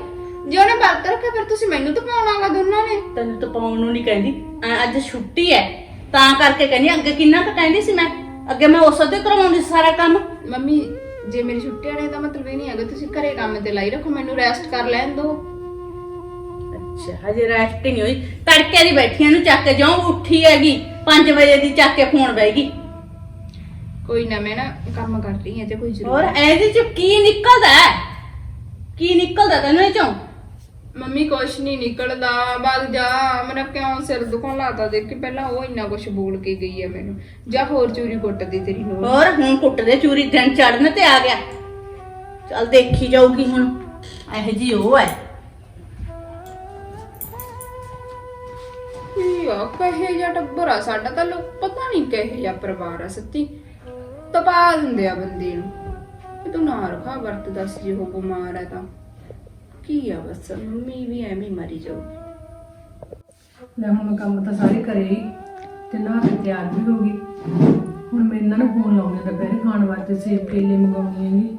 ਜੇ ਉਹਨੇ ਵਰਤ ਰੱਖਿਆ ਫਿਰ ਤੁਸੀਂ ਮੈਨੂੰ ਤਾਂ ਪਾਉਣਾਗਾ ਦੋਨਾਂ ਨੇ। ਤੈਨੂੰ ਤਾਂ ਪਾਉਣ ਨੂੰ ਨਹੀਂ ਕਹਿੰਦੀ। ਐਂ ਅੱਜ ਛੁੱਟੀ ਹੈ ਤਾਂ ਕਰਕੇ ਕਹਿੰਦੀ ਅੱਗੇ ਕਿੰਨਾ ਕੁ ਕਹਿੰਦੀ ਸੀ ਮੈਂ? ਅੱਗੇ ਮੈਂ ਉਸ ਤੇ ਕਰਵਾਉਂਦੀ ਸੀ ਸਾਰਾ ਕੰਮ। ਮੰਮੀ ਜੇ ਮੇਰੀ ਛੁੱਟੀਆਂ ਨੇ ਤਾਂ ਮਤਲਬ ਇਹ ਨਹੀਂ ਹੈਗਾ ਤੁਸੀਂ ਘਰੇ ਕੰਮ ਤੇ ਲਾਈ ਰੱਖੋ ਮੈਨੂੰ ਰੈਸਟ ਕਰ ਲੈਣ ਦਿਓ। ਅੱਛਾ ਹਜੇ ਰੈਸਟ ਨਹੀਂ ਹੋਈ। ਤੜਕੇ ਦੀ ਬੈਠੀ ਨੂੰ ਚੱਕ ਕੇ ਜਾਉਂ ਉੱਠੀ ਹੈਗੀ 5 ਵਜੇ ਦੀ ਚੱਕ ਕੇ ਫੋਨ ਬੈਗੀ ਕੋਈ ਨਾ ਮੈਂ ਨਾ ਕੰਮ ਕਰ ਰਹੀ ਹਾਂ ਤੇ ਕੋਈ ਜ਼ਰੂਰ ਹੋਰ ਇਹਦੇ ਚ ਕੀ ਨਿਕਲਦਾ ਹੈ? ਕੀ ਨਿਕਲਦਾ ਤੈਨੂੰ ਇਹ ਚੋਂ? ਮੰਮੀ ਕੁਛ ਨਹੀਂ ਨਿਕਲਦਾ ਭੱਗ ਜਾ। ਮੇਰਾ ਕਿਉਂ ਸਿਰ ਦੁਖਣ ਲੱਗਦਾ ਦੇਖ ਕੇ ਪਹਿਲਾਂ ਉਹ ਇੰਨਾ ਕੁਛ ਬੋਲ ਕੇ ਗਈ ਹੈ ਮੈਨੂੰ। ਜਾਂ ਹੋਰ ਚੂਰੀ ਕੁੱਟਦੀ ਤੇਰੀ ਨੂੰ। ਹੋਰ ਹੁਣ ਕੁੱਟਦੇ ਚੂਰੀ ਦਿਨ ਚੜਨ ਤੇ ਆ ਗਿਆ। ਚੱਲ ਦੇਖੀ ਜਾਊਗੀ ਹੁਣ। ਇਹੋ ਜੀ ਉਹ ਹੈ। ਯਾ ਕਹੇ ਜਾਂ ਟੱਬਰ ਆ ਸਾਡਾ ਤਾਂ ਲੋਕ ਪਤਾ ਨਹੀਂ ਕਹੇ ਜਾਂ ਪਰਿਵਾਰ ਆ ਸੱਚੀ। ਤਪਾ ਦਿੰਦੇ ਆ ਬੰਦੇ ਨੂੰ। ਵੀ ਤੂੰ ਨਾ ਰਖਾ ਵਰਤ ਦੱਸ ਜੇ ਉਹ ਬਿਮਾਰ ਹੈ ਤਾਂ। ਕੀ ਆ ਬਸ? ਮੰਮੀ ਵੀ ਐਵੇਂ ਹੀ ਮਰੀ ਜਾਊ ਲੈ ਹੁਣ ਕੰਮ ਤਾਂ ਸਾਰੇ ਕਰੇ ਹੀ, ਤੇ ਨਾ ਕੇ ਤਿਆਰ ਵੀ ਹੋ ਗਈ। ਹੁਣ ਮੈਂ ਇਹਨਾਂ ਨੂੰ ਫੋਨ ਲਾਉਣੇ ਦੁਪਹਿਰੇ ਖਾਣ ਵਾਸਤੇ, ਸੇਬ ਕੇਲੇ ਮੰਗਾਉਣੇ ਹੈਗੇ।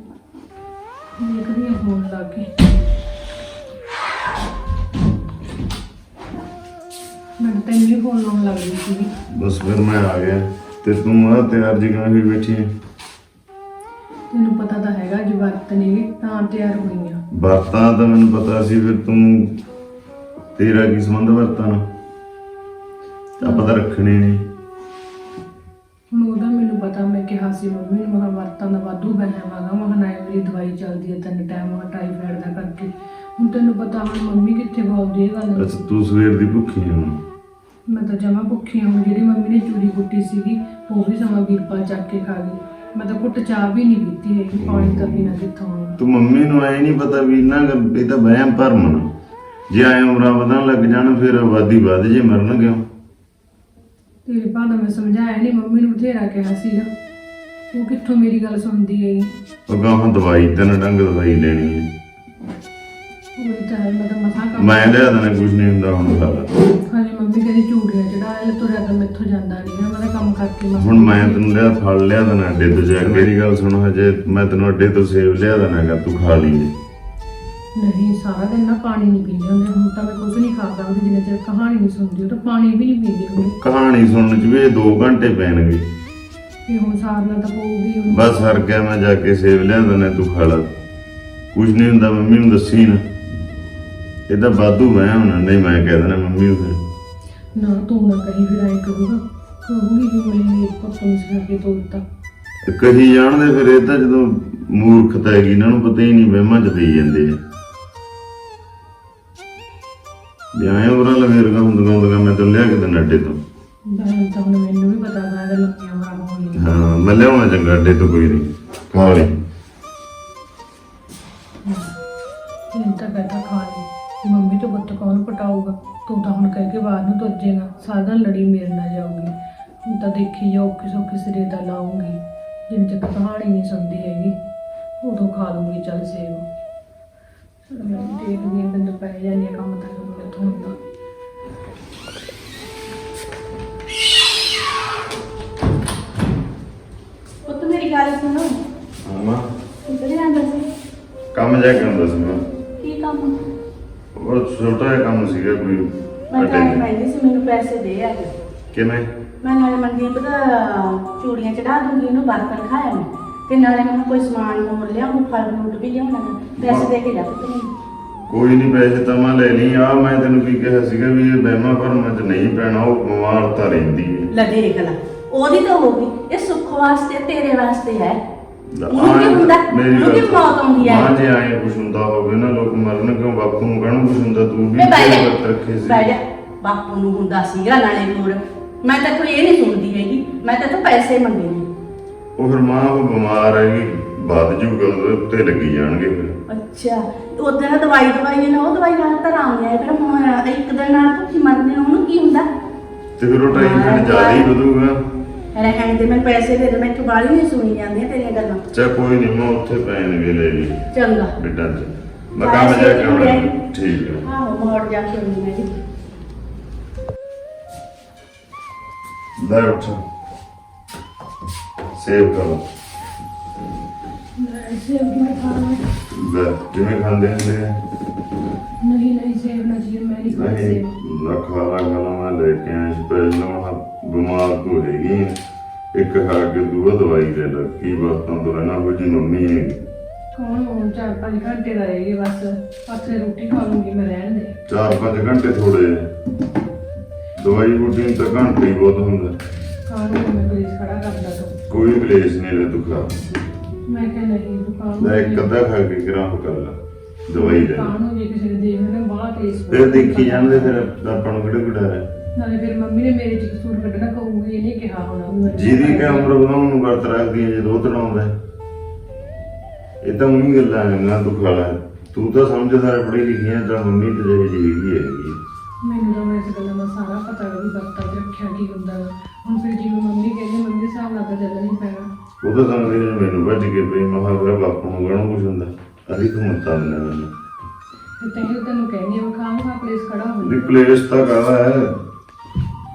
ਦੇਖਦੀ ਹਾਂ ਫੋਨ ਲਾ ਕੇ ਤਾਂ ਫੋਨ ਲਾਉਣ ਲੱਗ ਗਈ ਬਸ ਫਿਰ ਮੈਂ ਆ ਗਿਆ। ਤੇ ਤੂੰ ਆ ਤਿਆਰ ਜਿਹਾ ਹੋਈ ਬੈਠੀ ਹੈ ਤੈਨੂੰ ਪਤਾ ਤਾਂ ਹੈਗਾ ਜੇ ਵਰਤ ਨੇ ਤਾਂ ਤਿਆਰ ਹੋਈ ਆ। ਵਰਤਾਂ ਤਾਂ ਮੈਨੂੰ ਪਤਾ ਸੀ ਫਿਰ ਤੂੰ ਤੇਰਾ ਕੀ ਸੰਬੰਧ ਵਰਤਾਂ ਨਾਲ? ਤਾਂ ਪਤਾ ਰੱਖਣੇ ਨਹੀਂ ਹੁਣ ਉਹਦਾ ਮੈਨੂੰ ਪਤਾ ਮੈਂ ਕਿਹਾ ਸੀ ਮੰਮੀ ਨੂੰ ਮਹਾ ਵਰਤਾਂ ਦਾ ਵਾਧੂ ਪੈਸਾ ਵਾਗਾ ਮਹਾ ਨਾ ਮੇਰੀ ਦਵਾਈ ਚੱਲਦੀ ਹੈ ਤਿੰਨ ਟਾਈਮ ਮਹਾ ਟਾਈਫਾਇਡ ਦਾ ਕਰਕੇ। ਹੁਣ ਤੈਨੂੰ ਪਤਾ ਹੁਣ ਮੰਮੀ ਕਿੱਥੇ ਬੋਲਦੀ ਇਹ ਗੱਲ? ਅੱਛਾ ਤੂੰ ਸਵੇਰ ਦੀ ਭੁੱਖੀ ਹੈ ਹੁਣ। ਮੈਂ ਤਾਂ ਜਮਾ ਭੁੱਖੀ ਹਾਂ ਜਿਹੜੀ ਮੰਮੀ ਨੇ ਚੂਰੀ ਕੁੱਟੀ ਸੀਗੀ ਉਹ ਵੀ ਸਮਾਂ ਵੀਰਪਾ ਚੱਕ ਕੇ ਖਾ ਗਈ। ਮੈਂ ਤਾਂ ਘੁੱਟ ਚਾਹ ਵੀ ਨਹੀਂ ਪੀਤੀ ਹੈਗੀ ਪਾਣੀ ਤਾਂ ਪੀਣਾ ਕਿੱਥੋਂ ਆਉਣਾ ਤੂੰ ਮੰਮੀ ਨੂੰ ਐ ਨਹੀਂ ਪਤਾ ਵੀ ਇਹਨਾਂ ਦਾ ਇਹ ਤਾਂ ਵਹਿਮ ਭਰਮ ਨਾ। ਜੇ ਐ ਉਮਰਾਂ ਵਧਣ ਲੱਗ ਜਾਣ ਫਿਰ ਆਬਾਦੀ ਵੱਧ ਜੇ ਮਰਨ ਕਿਉਂ ਤੇਰੇ ਭਾਅ ਦਾ ਮੈਂ ਸਮਝਾਇਆ ਨਹੀਂ ਮੰਮੀ ਨੂੰ ਬਥੇਰਾ ਕਿਹਾ ਸੀਗਾ। ਉਹ ਕਿੱਥੋਂ ਮੇਰੀ ਗੱਲ ਸੁਣਦੀ ਹੈਗੀ? ਉਹ ਗਾਹਾਂ ਦਵਾਈ ਤਿੰਨ ਡੰਗ ਦਵਾਈ ਲੈਣੀ ਹੈ। ਉਹ ਤਾਂ ਹੈ ਮੈਂ ਤਾਂ ਮਸਾਂ ਕੰਮ ਮੈਂ ਲਿਆ ਦੇਣਾ ਕੁਝ ਨਹੀਂ ਹੁੰਦਾ ਹੁਣ ਖਾ ਲਾ ਖਾਲੀ ਮੰਮੀ ਕਹਿੰਦੀ ਚੂੜੀਆਂ ਚੜਾ ਲੈ ਤੁਰਿਆ ਤਾਂ ਮੈਥੋਂ ਜਾਂਦਾ ਨਹੀਂ ਮੈਂ ਤਾਂ ਕੰਮ ਕਰਕੇ ਮਸਾਂ ਹੁਣ ਮੈਂ ਤੈਨੂੰ ਲਿਆ ਫਲ ਲਿਆ ਦੇਣਾ ਅੱਡੇ ਤੋਂ ਜਾ ਕੇ। ਮੇਰੀ ਗੱਲ ਸੁਣ ਹਜੇ ਮੈਂ ਤੈਨੂੰ ਅੱਡੇ ਤੋਂ ਸੇਬ ਲਿਆ ਦੇਣਾਗਾ ਤੂੰ ਖਾ ਲਈ ਨਹੀਂ ਸਾਰਾ ਦਿਨ ਨਾ ਪਾਣੀ ਨਹੀਂ ਪੀਂਦੇ ਹੁੰਦੇ ਹੁਣ ਤਾਂ ਮੈਂ ਕੁਝ ਨਹੀਂ ਖਾ ਸਕਦੀ ਜਿੰਨੇ ਚਿਰ ਕਹਾਣੀ ਨਹੀਂ ਸੁਣਦੀ ਉਹ ਤਾਂ ਪਾਣੀ ਵੀ ਨਹੀਂ ਪੀਂਦੀ ਹੁੰਦੀ। ਕਹਾਣੀ ਸੁਣਨ ਚ ਵੀ ਇਹ 2 ਘੰਟੇ ਪੈਣਗੇ। ਤੇ ਹੁਣ ਸਾਰਨਾ ਤਾਂ ਪਊਗੀ ਹੁਣ। ਬਸ ਹਰ ਗਿਆ ਮੈਂ ਜਾ ਕੇ ਸੇਬ ਲਿਆ ਦੇਣਾ ਤੂੰ ਖਾ ਲਾ। ਕੁਝ ਨਹੀਂ ਹੁੰਦਾ ਮੰਮੀ ਨੂੰ ਦੱਸੀ ਨਾ। ਇਹਦਾ ਬਾਦੂ ਮੈਂ ਹੁਣ ਨਹੀਂ ਮੈਂ ਕਹਿ ਦੇਣਾ ਮੰਮੀ ਨੂੰ ਫਿਰ। ਨਾ ਤੂੰ ਨਾ ਕਹੀਂ ਫਿਰ ਆਏ ਕਹੂਗਾ ਕਹੂਗੀ ਕਿ ਮੈਂ ਪੁੱਤ ਨੂੰ ਸਿਖਾ ਕੇ ਤੋਰਤਾ ਤੇ ਕਹੀ ਜਾਣਦੇ ਫਿਰ ਇਹ ਤਾਂ ਜਦੋਂ ਮੂਰਖਤਾ ਹੈਗੀ ਇਹਨਾਂ ਨੂੰ ਪਤਾ ਹੀ ਨਹੀਂ ਵਹਿਮਾਂ ਚ ਪਈ ਜਾਂਦੇ ਆ। ਵੀ ਆਏ ਉਹਨਾਂ ਲਵੇਰਗਾ ਹੁੰਦੀਆਂ ਹੁੰਦੀਆਂ ਮੈਂ ਤੈਨੂੰ ਲਿਆ ਕੇ ਦੇਣਾ ਅੱਡੇ ਤੋਂ। ਤਾਂ ਹੁਣ ਮੈਨੂੰ ਵੀ ਪਤਾ ਗਾ ਲੰਮੀਆਂ ਉਮਰਾਂ ਹੋਣੀਆਂ ਹਾਂ ਮੈਂ ਲਿਆਉਣਾ ਚੰਗਾ ਅੱਡੇ ਤੋਂ ਕੋਈ ਨਹੀਂ। ਖਾ ਲਈ ਮੰਮੀ ਤੋਂ ਬੱਤ ਕੌਣ ਪਟਾਊਗਾ? ਤੂੰ ਤਾਂ ਹੁਣ ਕਹਿ ਕੇ ਬਾਹਰ ਨੂੰ ਤੁਰ ਜਾਏਗਾ। ਸਾਰਾ ਦਿਨ ਲੜੀ ਮੇਰੇ ਨਾਲ ਜਾਊਗੀ। ਹੁਣ ਤਾਂ ਦੇਖੀ ਜਾਓ ਕਿਸੋ ਕਿਸ ਰੇ ਦਾ ਲਾਉਂਗੀ ਜਿੰਨ ਤੱਕ ਕਹਾਣੀ ਨਹੀਂ ਸੁਣਦੀ ਹੈਗੀ ਉਦੋਂ ਖਾ ਲੂੰਗੀ ਚੱਲ ਸੇਬ। ਚਲ ਮੈਂ ਵੀ ਦੇਖਦੀ ਹਾਂ ਬੰਦ ਪੈ ਜਾਂਦੀ ਹਾਂ ਕੰਮ ਤਾਂ ਮੈਨੂੰ ਕਿੱਥੋਂ ਹੁੰਦਾ। ਪੁੱਤ ਮੇਰੀ ਗੱਲ ਸੁਣੋ। ਹਾਂ ਮਾਂ। ਕਿੱਧਰ ਜਾਂਦਾ ਸੀ? ਕੰਮ ਜਾ ਕੇ ਹੁੰਦਾ ਸੀ ਮੈਂ। ਉਹ ਛੋਟਾ ਜਿਹਾ ਕੰਮ ਸੀਗਾ ਕੋਈ ਮੈਂ ਤਾਂ। ਕਹਿੰਦੀ ਸੀ ਮੈਨੂੰ ਪੈਸੇ ਦੇ ਆ ਕਿਵੇਂ? ਮੈਂ ਨਾਲੇ ਮਨਦੀਪ ਦਾ ਚੂੜੀਆਂ ਚੜਾ ਦੂੰਗੀ ਉਹਨੂੰ ਬਰਤਨ ਖਾਇਆ ਮੈਂ। ਤੇ ਨਾਲੇ ਮੈਂ ਕੋਈ ਸਮਾਨ ਮੋੜ ਲਿਆ ਉਹ ਫਲ ਫਰੂਟ ਵੀ ਲਿਆਉਣਾ ਮੈਂ। ਪੈਸੇ ਦੇ ਕੇ ਜਾ ਪੁੱਤ ਮੈਨੂੰ ਕੋਈ ਨਹੀਂ ਪੈਸੇ ਤਾਂ ਮੈਂ ਲੈ ਲਈ। ਆ ਮੈਂ ਤੈਨੂੰ ਕੀ ਕਿਹਾ ਸੀਗਾ ਵੀ ਇਹ ਬਹਿਮਾ ਭਰਮਾਂ ਚ ਨਹੀਂ ਪੈਣਾ ਉਹ ਬਿਮਾਰ ਤਾਂ ਰਹਿੰਦੀ ਹੈ ਲੈ ਦੇਖ ਲੈ ਉਹਦੀ ਤਾਂ ਹੋ ਗਈ। ਇਹ ਸੁੱਖ ਵਾਸਤੇ ਤੇਰੇ ਵਾਸਤੇ ਹੈ। ਲੈ, ਉਹਨੂੰ ਕੀ ਹੁੰਦਾ? ਮੇਰੀ ਉਹਨੂੰ ਕੀ। ਮੌਤ ਆਉਂਦੀ ਹੈ? ਮਾਂ ਜੇ ਆਏ ਕੁਛ ਹੁੰਦਾ ਹੋਵੇ ਨਾ ਲੋਕ ਮਰਨ ਕਿਉਂ? ਬਾਪੂ ਨੂੰ ਕਹਿਣ ਕੁਛ ਹੁੰਦਾ ਤੂੰ ਵੀ ਇਹ ਬਹਿ ਜਾ। ਵਰਤ ਰੱਖੇ ਸੀ। ਬਹਿ ਜਾ। ਬਾਪੂ ਨੂੰ ਹੁੰਦਾ ਸੀਗਾ ਨਾਲੇ ਨੂਰ ਮੈਂ ਤਾਂ ਕੋਈ ਇਹ ਨਹੀਂ ਸੁਣਦੀ ਹੈਗੀ। ਮੈਂ ਤਾਂ ਤੂੰ ਪੈਸੇ ਮੰਗੇ ਨੇ। ਉਹ ਫਿਰ ਮਾਂ ਉਹ ਬਿਮਾਰ ਹੈਗੀ ਵੱਧ ਜੂਗਾ ਉਹਦੇ ਉੱਤੇ ਲੱਗੀ ਜਾਣਗੇ ਫਿਰ। ਅੱਛਾ ਉਹਦੇ ਨਾਲ ਦਵਾਈ ਦਵਾਈ ਨਾ ਉਹ ਦਵਾਈ ਨਾਲ ਤਾਂ ਆਰਾਮ ਆਇਆ। ਫਿਰ ਹੁਣ ਇੱਕ ਦਿਨ ਨਾਲ ਭੁੱਖੀ ਮਰਦੀ ਨੂੰ ਉਹਨੂੰ ਕੀ ਹੁੰਦਾ? ਤੇ ਫਿਰ ਉਹ ਟਾਈਮ ਜ਼ਿਆਦਾ ਹੀ ਵਧੂਗਾ। ਰਹਿਣ ਦੇ ਮੈਂ ਪੈਸੇ ਦੇ ਦੇ ਮੈਂ ਤੂੰ ਬਾਲੀ ਨਹੀਂ ਸੁਣੀ ਜਾਂਦੀਆਂ ਤੇਰੀਆਂ ਗੱਲਾਂ। ਚਾ ਕੋਈ ਨਹੀਂ ਮੈਂ ਉੱਥੇ ਪੈਣਗੇ ਲੈ ਲਈ। ਚੰਗਾ। ਬੇਟਾ ਜੀ ਮੈਂ ਕੰਮ ਜਾ ਕੇ ਆਉਣਾ। ਠੀਕ ਹੈ ਆਹੋ ਮੋੜ ਜਾ ਕੇ ਆਉਂਦੀ ਮੈਂ ਜੀ। ਲੈ ਉੱਠ। ਸੇਵ ਕਰੋ ਸੇਬ ਕਿਵੇਂ ਖਾਣਾ। ਹੈ? ਲੈ ਜਿਵੇਂ ਖਾਂਦੇ ਹੁੰਦੇ ਆ? ਨਹੀਂ ਨਹੀਂ ਸੇਬ ਨਾ ਜੀ ਮੈਂ ਨਹੀਂ ਖਾਣਾ ਨਹੀਂ ਲੱਖਾ ਲਾ ਗਲਾ ਮੈਂ ਲੈ ਕੇ ਆਇਆ ਸਪੈਸ਼ਲ ਮੈਂ ਬਿਮਾਰ ਤੋਂ ਹੈਗੀ ਆ। ਇੱਕ ਖਾ ਕੇ ਦੂਆ ਦਵਾਈ ਲੈ ਲੈ ਕੀ ਬਾਤਾਂ ਤੋਂ ਰਹਿਣਾ ਉਹ ਜੀ ਮੰਮੀ ਹੈ ਕੌਣ ਹੁਣ ਚਾਰ ਪੰਜ ਘੰਟੇ ਦਾ ਰਹੇਗੀ ਬਸ ਪਾਸੇ ਰੋਟੀ ਖਾ ਲੂੰਗੀ ਮੈਂ ਰਹਿਣ ਦੇ। ਚਾਰ ਪੰਜ ਘੰਟੇ ਥੋੜੇ। ਦਵਾਈ ਬੂਟੀ ਨੂੰ ਤਾਂ ਘੰਟੇ ਹੀ ਬਹੁਤ ਹੁੰਦਾ। ਕਾਹਨੂੰ ਮੈਂ ਕੋਈ ਖੜਾ ਕਰਦਾ ਤੂੰ। ਕੋਈ ਕਲੇਸ਼ ਨਹੀਂ ਲੈ ਤੂੰ ਖਾ। ਮੈਂ ਕਿਹਾ ਨਹੀਂ ਲੈ ਇੱਕ ਅੱਧਾ ਖਾ ਕੇ ਗ੍ਰਾਮ ਕਰ ਲੈ ਦਵਾਈ ਲੈ ਲੈ। ਕਾਹਨੂੰ ਜੇ ਕਿਸੇ ਨੇ ਦੇਖ ਲੈਣਾ ਬਾਹਲਾ ਕੇਸ ਫਿਰ ਦੇਖੀ ਜਾਂਦੇ ਫਿਰ ਆਪਾਂ ਨੂੰ ਕਿਹੜੇ ਹੈ। ਨਾਲੇ ਫਿਰ ਮੰਮੀ ਨੇ ਮੇਰੇ ਚ ਕਸੂਰ ਕੱਢਣਾ ਕਹੂਗੀ ਇਹਨੇ ਕਿਹਾ ਹੋਣਾ। ਵੀ ਮੈਨੂੰ ਜਿਹਦੀ ਕਿ ਉਮਰ ਵਧਾਉਣ ਨੂੰ ਵਰਤ ਰੱਖਦੀ ਹੈ ਜਦੋਂ ਤੜਾਉਂਦਾ। ਇਹ ਤਾਂ ਉਹੀ ਗੱਲਾਂ ਖਾ ਲੈ ਤੂੰ ਤਾਂ ਸਮਝਦਾਰ ਪੜ੍ਹੀ ਲਿਖੀ ਹੈ ਤਾਂ ਮੰਮੀ ਤੇ ਜਿਹੀ ਜਿਹੀ ਹੈਗੀ ਹੈਗੀ ਮੈਨੂੰ ਤਾਂ ਇਸ ਗੱਲਾਂ ਦਾ ਸਾਰਾ ਪਤਾ ਵੀ ਵਰਤਾਂ ਚ ਰੱਖਿਆ ਕੀ ਹੁੰਦਾ ਵਾ। ਹੁਣ ਫਿਰ ਜਿਵੇਂ ਮੰਮੀ ਕਹਿੰਦੇ ਮੰਮੀ ਦੇ ਹਿਸਾਬ ਨਾਲ ਤਾਂ ਚੱਲਣਾ ਹੀ ਪੈਣਾ। ਉਹ ਤਾਂ ਸਮਝਦੀ ਨੇ ਮੈਨੂੰ ਕੇ ਪਈ ਮਹਾ ਬਾਪੂ ਨੂੰ ਗਣੋ ਕੁਛ ਹੁੰਦਾ। ਅਸੀਂ ਤੂੰ ਮਤਾਂ ਨੇ ਮੈਨੂੰ ਤੇ ਤੈਨੂੰ ਤੈਨੂੰ ਕਹਿੰਦੀ ਆ ਖਾਮ ਖਾ ਪਲੇਸ ਖੜਾ ਹੋ ਵੀ ਕਲੇਸ਼ ਤਾਂ ਕਾਹਦਾ ਹੈ?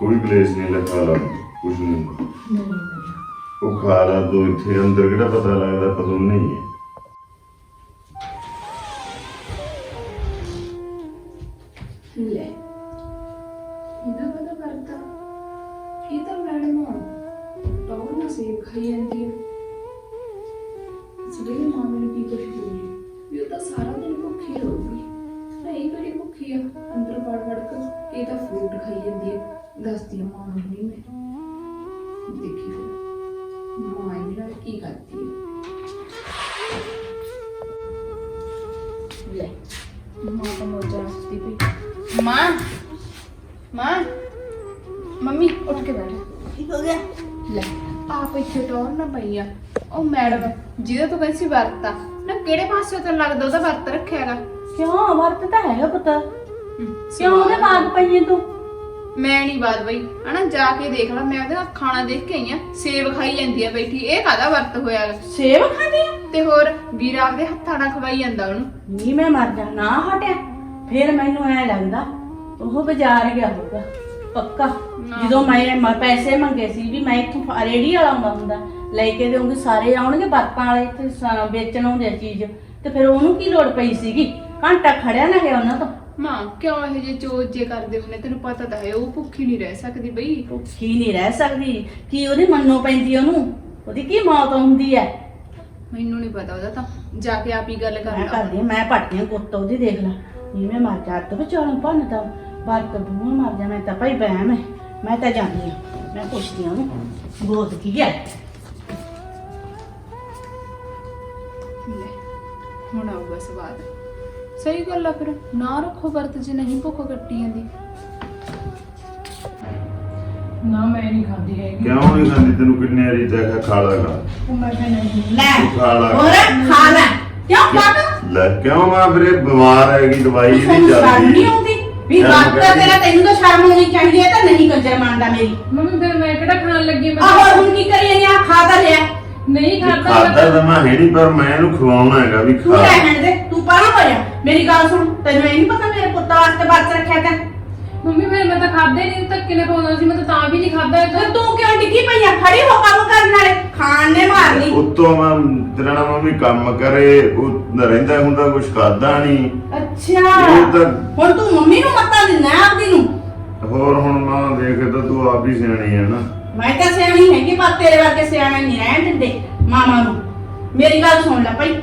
ਕੋਈ ਕਲੇਸ਼ ਨਹੀਂ, ਲਿਖਾ ਲਾ ਕੁਛ ਨਹੀਂ। ਉਹ ਖਾ ਲਾ ਇੱਥੇ ਅੰਦਰ ਕਿਹੜਾ ਪਤਾ ਲੱਗਦਾ, ਪਤਾ ਨਹੀਂ ਹੈ। ਲੈ, ਇਹਦਾ ਕਦਾ ਕਰਦਾ ਇਹ ਤਾਂ ਮੈਡਮ ਆ ਟੌਰ ਨਾ ਖਾਈ ਜਾਂਦੀ ਹੈ। ਸਵੇਰੇ ਮਾਂ ਮੈਨੂੰ ਕੀ ਕੁਛ ਬੋਲੀ? ਵੀ ਉਹ ਤਾਂ ਸਾਰਾ ਦਿਨ ਭੁੱਖੀ ਰਹੂਗੀ। ਤਾਂ ਇਹ ਕਿਹੜੀ ਭੁੱਖੀ ਆ? ਅੰਦਰ ਵੜ ਵੜ ਕੇ ਇਹ ਤਾਂ ਫਰੂਟ ਖਾਈ ਜਾਂਦੀ ਹੈ। ਦੱਸਦੀ ਆ ਮਾਂ ਨੂੰ ਮੈਂ। ਦੇਖੀ ਫਿਰ। ਮਾਂ ਨਾਲ ਕੀ ਕਰਦੀ ਹੈ ਲੈ ਮਾਂ ਤਾਂ ਮੋਜਾ ਸੁੱਤੀ ਪਈ। ਮਾਂ ਮਾਂ ਮੰਮੀ ਉੱਠ ਕੇ ਬੈਠ। ਕੀ ਹੋ ਗਿਆ? ਲੈ ਆਪ ਇੱਥੇ ਟੋਰ ਨਾ ਪਈ ਆ। ਉਹ ਮੈਡਮ ਜਿਹਦਾ ਤੂੰ ਕਹਿੰਦੀ ਸੀ ਵਰਤਾ ਨਾ ਕਿਹੜੇ ਪਾਸੇ ਤੋਂ ਲੱਗਦਾ ਉਹਦਾ ਵਰਤ ਰੱਖਿਆਗਾ ਕਿਉਂ? ਵਰਤ ਤਾਂ ਹੈਗਾ ਪੁੱਤ। ਕਿਉਂ ਉਹਦੇ ਬਾਗ ਪਈਏ ਤੂੰ? ਮੈਂ ਨਹੀਂ ਬਾਤ ਬਈ। ਹਨਾ ਜਾ ਕੇ ਦੇਖ ਲੈ ਮੈਂ ਉਹਦੇ ਖਾਣਾ ਦੇਖ ਕੇ ਆਈ ਆ ਸੇਬ ਖਾਈ ਜਾਂਦੀ ਆ ਬੈਠੀ। ਇਹ ਕਾਦਾ ਵਰਤ ਹੋਇਆ? ਗਾ? ਸੇਬ ਖਾਂਦੀ ਆ? ਤੇ ਹੋਰ ਵੀਰ ਆਪਦੇ ਹੱਥਾਂ ਨਾਲ ਖਵਾਈ ਜਾਂਦਾ ਉਹਨੂੰ। ਨਹੀਂ ਮੈਂ ਮਰ ਜਾ ਨਾ ਹਟਿਆ। ਫਿਰ ਮੈਨੂੰ ਐ ਲੱਗਦਾ ਉਹ ਬਾਜ਼ਾਰ ਗਿਆ ਹੋਊਗਾ ਪੱਕਾ। ਜਦੋਂ ਮੈਂ ਮ- ਪੈਸੇ ਮੰਗੇ ਸੀ ਵੀ ਮੈਂ ਇੱਥੋਂ ਫ- ਰੇਹੜੀ ਵਾਲਾ ਆਉਂਦਾ ਹੁੰਦਾ ਲੈ ਕੇ ਦੇਉਂਗੀ ਸਾਰੇ ਆਉਣਗੇ ਬਰਤਾਂ ਵਾਲੇ ਇੱਥੇ ਸ- ਵੇਚਣ ਆਉਂਦੇ ਆ ਚੀਜ਼। ਤੇ ਫਿਰ ਉਹਨੂੰ ਕੀ ਲੋੜ ਪਈ ਸੀਗੀ? ਘੰਟਾ ਖੜਿਆ ਨਾ ਗਿਆ ਉਹਨਾਂ ਤੋਂ। ਮਾਂ ਕਿਉਂ ਇਹ ਜੇ ਚੋਜ ਜੇ ਕਰਦੇ ਹੁੰਦੇ? ਤੈਨੂੰ ਪਤਾ ਤਾਂ ਹੈ ਉਹ ਭੁੱਖੀ ਨਹੀਂ ਰਹਿ ਸਕਦੀ ਬਈ। ਕੀ ਨਹੀਂ ਰਹਿ ਸਕਦੀ। ਕੀ ਉਹਦੀ ਮੰਨੋ ਪੈਂਦੀ ਉਹਨੂੰ? ਉਹਦੀ ਕੀ ਮੌਤ ਹੁੰਦੀ ਹੈ ਮੈਨੂੰ ਨਹੀਂ ਪਤਾ ਉਹਦਾ ਤਾਂ। ਜਾ ਕੇ ਆਪ ਹੀ ਗੱਲ ਕਰ ਮੈਂ ਲਾ। ਕਰਦੀ ਹਾਂ, ਮੈਂ ਪੱਟੀਆਂ ਕੁੱਤ ਉਹਦੀ ਦੇਖ ਲੈ। ਜਿਵੇਂ ਮਰ ਜਾ ਤੋ ਵਿਚਾਲੋਂ ਭੰਨਦਾ ਬਾਤ ਬੂਹ ਮਰ ਜਾ ਮੈਂ ਤਾਂ ਭਾਈ ਬਹਿਮ ਹੈ ਮੈਂ ਤਾਂ ਜਾਂਦੀ ਹਾਂ ਮੈਂ ਪੁੱਛਦੀ ਹਾਂ ਉਹਨੂੰ ਬੋਤ ਕੀ ਹੈ ਲੈ, ਹੁਣ ਆਊਗਾ ਸਵਾਦ। ਸਹੀ ਗੱਲ ਆ ਫਿਰ ਨਾ ਰੱਖੋ ਵਰਤ ਜੇ ਨਹੀਂ ਭੁੱਖ ਕੱਟੀ ਜਾਂਦੀ। ਨਾ ਮੈਂ ਨਹੀਂ ਖਾਂਦੀ ਹੈਗੀ। ਕਿਉਂ ਨਹੀਂ ਖਾਂਦੀ? ਤੈਨੂੰ ਕਿੰਨੇ ਵਾਰੀ ਦੇਖਿਆ ਖਾ ਲਾ ਖਾ। ਉਹ ਮੈਂ ਕਿਹਾ ਨਹੀਂ ਲੈ ਤੂੰ ਖਾ ਲਾ ਹੋਰ ਖਾ ਲੈ। ਕਿਉਂ ਪਾਟ ਲੈ ਕਿਉਂ ਮੈਂ ਵੀਰੇ ਬਿਮਾਰ ਹੈਗੀ ਦਵਾਈ ਨਹੀਂ ਸ਼ਰਮ ਚੱਲਦੀ। ਨਹੀਂ ਆਉਂਦੀ? ਵੀ ਸ਼ਰਮ ਬਾਤ। ਤੇਰਾ ਤੈਨੂੰ ਤਾਂ ਸ਼ਰਮ ਆਉਣੀ ਚਾਹੀਦੀ ਹੈ ਤਾਂ ਨਹੀਂ ਕੰਜਰ ਮੰਨਦਾ ਮੇਰੀ। ਮੰਮੀ ਫਿਰ ਮੈਂ ਕਿਹੜਾ ਖਾਣ ਲੱਗੀ? ਮੈਂ ਆਹੋ ਹੁਣ ਕੀ ਕਰੀਏ ਆ ਖਾ ਤਾਂ ਲਿਆ ਨਹੀਂ ਖਾਦਾ ਖਾਦਾ ਤਾਂ ਮੈਂ ਹੈ ਨਹੀਂ ਪਰ ਮੈਂ ਇਹਨੂੰ ਖਵਾਉਣਾ ਹੈਗਾ ਵੀ ਤੂੰ ਖਾ। ਰਹਿਣ ਦੇ ਤੂੰ ਹੋ ਜਾ। ਮੇਰੀ ਗੱਲ ਸੁਣ ਤੈਨੂੰ ਇਹ ਨਹੀਂ ਪਤਾ ਮੇਰੇ ਪੁੱਤ ਵਾਸਤੇ ਵਰਤ ਰੱਖਿਆ ਤਾਂ? ਮੰਮੀ ਫਿਰ ਮੈਂ ਤਾਂ ਖਾਦੇ ਨਹੀਂ ਧੱਕੇ ਨਾਲ ਪਾਉਂਦਾ ਸੀ? ਮੈਂ ਤਾਂ ਤਾਂ ਵੀ ਨਹੀਂ ਖਾਦਾ ਤੇ। ਤੂੰ ਕਿਉਂ ਡਿੱਗੀ ਪਈ ਆ? ਖੜੀ ਹੋ ਕੰਮ ਕਰਨ ਵਾਲੇ ਖਾਣ ਨੇ ਮਾਰ ਲਈ ਉੱਤੋਂ ਮੈਂ ਤੇਰਾ ਮੰਮੀ ਕੰਮ ਕਰੇ ਉਹ ਰਹਿੰਦਾ ਹੁੰਦਾ ਕੁਝ ਕਰਦਾ ਨਹੀਂ ਅੱਛਾ। ਇਹ ਤਾਂ ਹੁਣ ਤੂੰ ਮੰਮੀ ਨੂੰ ਮੱਤਾ ਦਿੰਦਾ ਆਪਦੀ ਨੂੰ? ਹੋਰ ਹੁਣ ਮਾਂ ਦੇਖ ਤਾਂ ਤੂੰ ਆਪ ਹੀ ਸਿਆਣੀ ਹੈ ਨਾ। ਮੈਂ ਤਾਂ ਸਿਆਣੀ ਹੈਗੀ ਪਰ ਤੇਰੇ ਵਰਗੇ ਸਿਆਣੇ ਨਹੀਂ ਰਹਿਣ ਦਿੰਦੇ ਮਾਮਾ ਨੂੰ। ਮੇਰੀ ਗੱਲ ਸੁਣ ਲੈ ਭਾਈ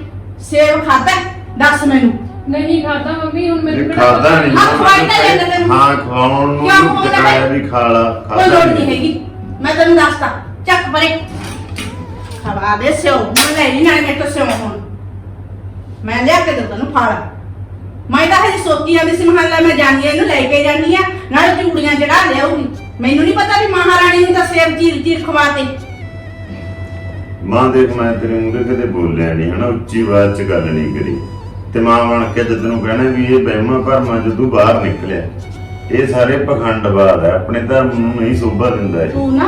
ਸੇਬ ਖਾਦਾ ਦੱਸ ਮੈਨੂੰ। ਨਹੀਂ ਖਾਦਾ ਮੰਮੀ ਹੁਣ ਮੈਨੂੰ ਖਾਦਾ ਨਹੀਂ ਹਾਂ, ਖਵਾਈ ਤਾਂ ਜਾਂਦਾ ਤੈਨੂੰ। ਹਾਂ ਖਵਾਉਣ ਨੂੰ ਕਿਉਂ ਵੀ ਖਵਾਉਂਦਾ ਖਾ ਲਾ ਕੋਈ ਖਾਧਾ ਲੋੜ ਨਹੀਂ ਹੈਗੀ। ਮੈਂ ਤੈਨੂੰ ਦੱਸਦਾ ਚੱਕ ਪਰੇ। ਖਵਾ ਦੇ ਸਿਓ ਮੈਂ ਲੈ ਨਹੀਂ ਨਾਲੇ ਮੇਰੇ ਤੋਂ ਸਿਓ ਹੁਣ। ਮੈਂ ਲਿਆ ਕੇ ਦੇ ਤੈਨੂੰ ਫਾੜ ਮੈਂ ਤਾਂ ਹਜੇ ਸੋਚੀ ਜਾਂਦੀ ਸੀ ਮਹੱਲਾ ਮੈਂ ਜਾਣੀ ਆ, ਇਹਨੂੰ ਲੈ ਕੇ ਜਾਣੀ ਆ ਨਾਲੇ ਚੂੜੀਆਂ ਚੜਾ ਲਿਆਉਗੀ ਮੈਨੂੰ ਨਹੀਂ ਪਤਾ ਵੀ ਮਹਾਰਾਣੀ ਨੂੰ ਤਾਂ ਸੇਬ ਚੀਰ ਚੀਰ ਖਵਾਤੇ। ਮਾਂ ਦੇਖ ਮੈਂ ਤੇਰੇ ਮੂਹਰੇ ਕਦੇ ਬੋਲਿਆ ਨਹੀਂ ਹਨਾ ਉੱਚੀ ਆਵਾਜ਼ 'ਚ ਗੱਲ ਨਹੀਂ ਕਰੀ। ਤੇ ਮਾਂ ਬਣ ਕੇ ਜਦ ਤੈਨੂੰ ਕਹਿਣਾ ਵੀ ਇਹ ਬਹਿਮਾ ਭਰਮਾਂ ਜਦੋਂ ਬਾਹਰ ਨਿਕਲਿਆ। ਇਹ ਸਾਰੇ ਪਖੰਡਵਾਦ ਹੈ, ਆਪਣੇ ਧਰਮ ਨੂੰ ਨਹੀਂ ਸੋਭਾ ਦਿੰਦਾ ਇਹ। ਤੂੰ ਨਾ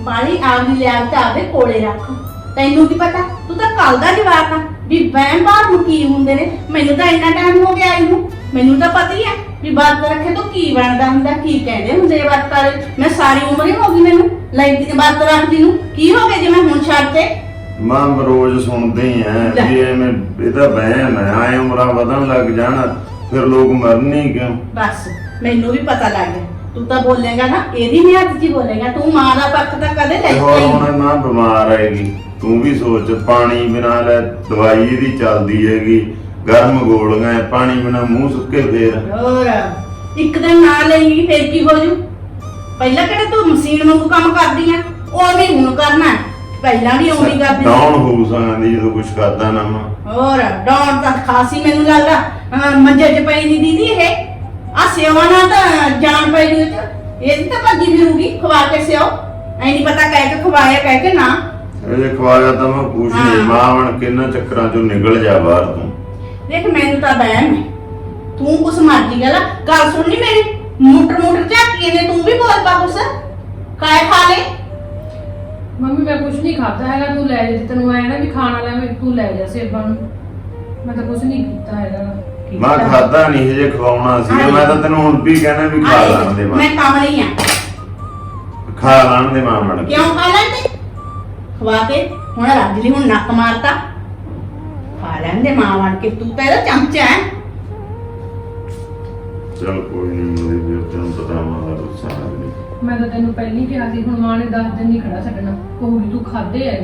ਬਾਲੀ ਆਪਦੀ ਲਿਆ ਤਾਂ ਆਪਦੇ ਕੋਲੇ ਰੱਖ। ਤੈਨੂੰ ਕੀ ਪਤਾ? ਤੂੰ ਤਾਂ ਕੱਲ ਦਾ ਜਵਾਕ ਆ। ਵੀ ਵਹਿਮ ਬਾਹਰ ਨੂੰ ਕੀ ਹੁੰਦੇ ਨੇ? ਮੈਨੂੰ ਤਾਂ ਇੰਨਾ ਟਾਈਮ ਹੋ ਗਿਆ ਇਹਨੂੰ। ਮੈਨੂੰ ਤਾਂ ਪਤਾ ਹੀ ਹੈ ਵੀ ਵਰਤ ਰੱਖੇ ਤੋਂ ਕੀ ਬਣਦਾ ਹੁੰਦਾ, ਕੀ ਕਹਿੰਦੇ ਹੁੰਦੇ ਆ ਵਰਤ ਮੈਂ ਸਾਰੀ ਉਮਰ ਹੀ ਹੋ ਗਈ ਮੈਨੂੰ। ਲੈਂਦੀ ਵਰਤ ਰੱਖਦੀ ਨੂੰ। ਕੀ ਹੋ ਗਿਆ ਜੇ ਮੈਂ ਹੁਣ ਛੱਡ ਤੇ? ਮਾਂ ਰੋਜ਼ ਸੁਣਦੇ ਹੀ ਆ ਲੈ। ਵੀ ਐਵੇਂ ਇਹਦਾ ਵਹਿਮ ਹੈ ਆਏ ਉਮਰਾਂ ਵਧਣ ਲੱਗ ਜਾਣ ਫਿਰ ਲੋਕ ਮਰਨੀ ਕਿਉਂ? ਬਸ ਮੈਨੂੰ ਵੀ ਪਤਾ ਲੱਗ ਗਿਆ। ਤੂੰ ਤਾਂ ਬੋਲੇਗਾ ਨਾ ਇਹਦੀ ਮਿਆਦ ਜੀ ਬੋਲੇਗਾ ਤੂੰ ਮਾਂ ਦਾ ਪੱਖ ਤਾਂ ਕਦੇ ਲੈ ਤੇ ਹੋਰ ਹੁਣ ਮਾਂ ਬਿਮਾਰ ਹੈਗੀ ਤੂੰ ਵੀ ਸੋਚ ਪਾਣੀ ਬਿਨਾ ਲੈ ਦਵਾਈ ਇਹਦੀ ਚੱਲਦੀ ਹੈਗੀ ਗਰਮ ਗੋਲੀਆਂ ਹੈ, ਪਾਣੀ ਬਿਨਾ ਮੂੰਹ ਸੁੱਕੇ ਫੇਰ। ਹੋਰ ਇੱਕ ਦਿਨ ਨਾ ਲਈ ਫੇਰ ਕੀ ਹੋ ਜੂ? ਪਹਿਲਾਂ ਕਿਹੜਾ ਤੂੰ ਮਸ਼ੀਨ ਵਾਂਗੂ ਕੰਮ ਕਰਦੀ ਆ? ਉਹ ਵੀ ਹੁਣ ਕਰਨਾ ਹੈ। ਪਹਿਲਾਂ ਵੀ ਹੀ ਕਰਦੀ ਡਾਊਨ ਹੋ ਸਕਦੀ ਜਦੋਂ ਕੁਝ ਕਰਦਾ ਨਾ ਮਾਂ। ਹੋਰ ਡਾਉਣ ਤਾਂ ਖਾਸੀ ਮੈਨੂੰ ਲੱਗਦਾ। ਅਹ, ਮੰਜੇ 'ਚ ਪਈ ਨਹੀਂ ਦੀਦੀ ਇਹ। ਆ ਸੇਵਾ ਨਾਲ ਤਾਂ ਜਾਨ ਪਈ ਨਹੀਂ ਤੇ ਇਹਦੀ ਤਾਂ ਭੱਜੀ ਫਿਰੂਗੀ ਖਵਾ ਕੇ ਸਿਓ ਐ ਨਹੀਂ ਪਤਾ ਕਹਿ ਕੇ ਖਵਾਇਆ ਕਹਿ ਕੇ ਨਾ। ਇਹ ਖਵਾਇਆ ਤਾਂ ਮੈਂ ਕੁਛ ਨਹੀਂ ਹਾਂ। ਮਾਂ ਬਣ ਕੇ ਇਹਨਾਂ ਚੱਕਰਾਂ ਚੋਂ ਨਿਕਲ ਜਾ ਬਾਹਰ ਤੂੰ? ਦੇਖ ਮੈਨੂੰ ਤਾਂ ਬਹਿਮ ਹੈ। ਤੂੰ ਕੁਛ ਮਰਜ਼ੀ ਗੱਲ ਗੱਲ ਸੁਣਨੀ ਮੇਰੀ। ਮੋਟਰ ਮੋਟਰ ਝਾਕੀ ਨੇ ਤੂੰ ਵੀ ਬੋਲ ਪਾ ਕੁਛ ਕਾਇ ਖਾ ਲੈ? ਮੰਮੀ ਮੈਂ ਕੁਝ ਨਹੀਂ ਖਾਦਾ ਹੈਗਾ ਤੂੰ ਲੈ ਜਾ ਤੈਨੂੰ ਐ ਨਾ ਵੀ ਖਾਣਾ ਲੈ ਮੈਂ ਤੂੰ ਲੈ ਜਾ ਸੇਬਾਂ ਨੂੰ। ਮੈਂ ਤਾਂ ਕੁਝ ਨਹੀਂ ਕੀਤਾ ਹੈਗਾ। ਮੈਂ ਖਾਦਾ ਨਹੀਂ ਜੇ ਖਵਾਉਣਾ ਸੀ। ਮੈਂ ਤਾਂ ਤੈਨੂੰ ਹੁਣ ਵੀ ਕਹਿਣਾ ਵੀ ਖਾ ਲੈਣ ਦੇ ਮਾਂ ਮੈਂ ਕੰਮ ਨਹੀਂ ਆ। ਖਾ ਲੈਣ ਦੇ ਮਾਂ ਕੇ ਕਿਉਂ ਖਾ ਲੈਂਦੇ ਖਵਾ ਕੇ। ਹੁਣ ਰੱਜ ਲਈ ਹੁਣ ਨੱਕ ਮਾਰਤਾ। ਖਾ ਲੈਂਦੇ ਮਾਂ ਬਣ ਕੇ। ਤੂੰ ਤਾਂ ਇਹਦਾ ਚਮਚਾ ਹੈ ਚਲ ਕੋਈ ਨਹੀਂ ਮੇਰੇ ਵੀ ਤੈਨੂੰ ਪਤਾ ਮਾਂ ਦਾ ਗੁੱਸਾ ਆ ਗਿਆ। ਮੈਂ ਤਾਂ ਤੈਨੂੰ ਪਹਿਲਾਂ ਕਿਹਾ ਸੀ ਹੁਣ ਮਾਂ ਨੇ 10 ਦਿਨ ਨਹੀਂ ਖੜਾ ਛੱਡਣਾ। ਕਹੂਗੀ ਤੂੰ ਖਾਦੇ ਐ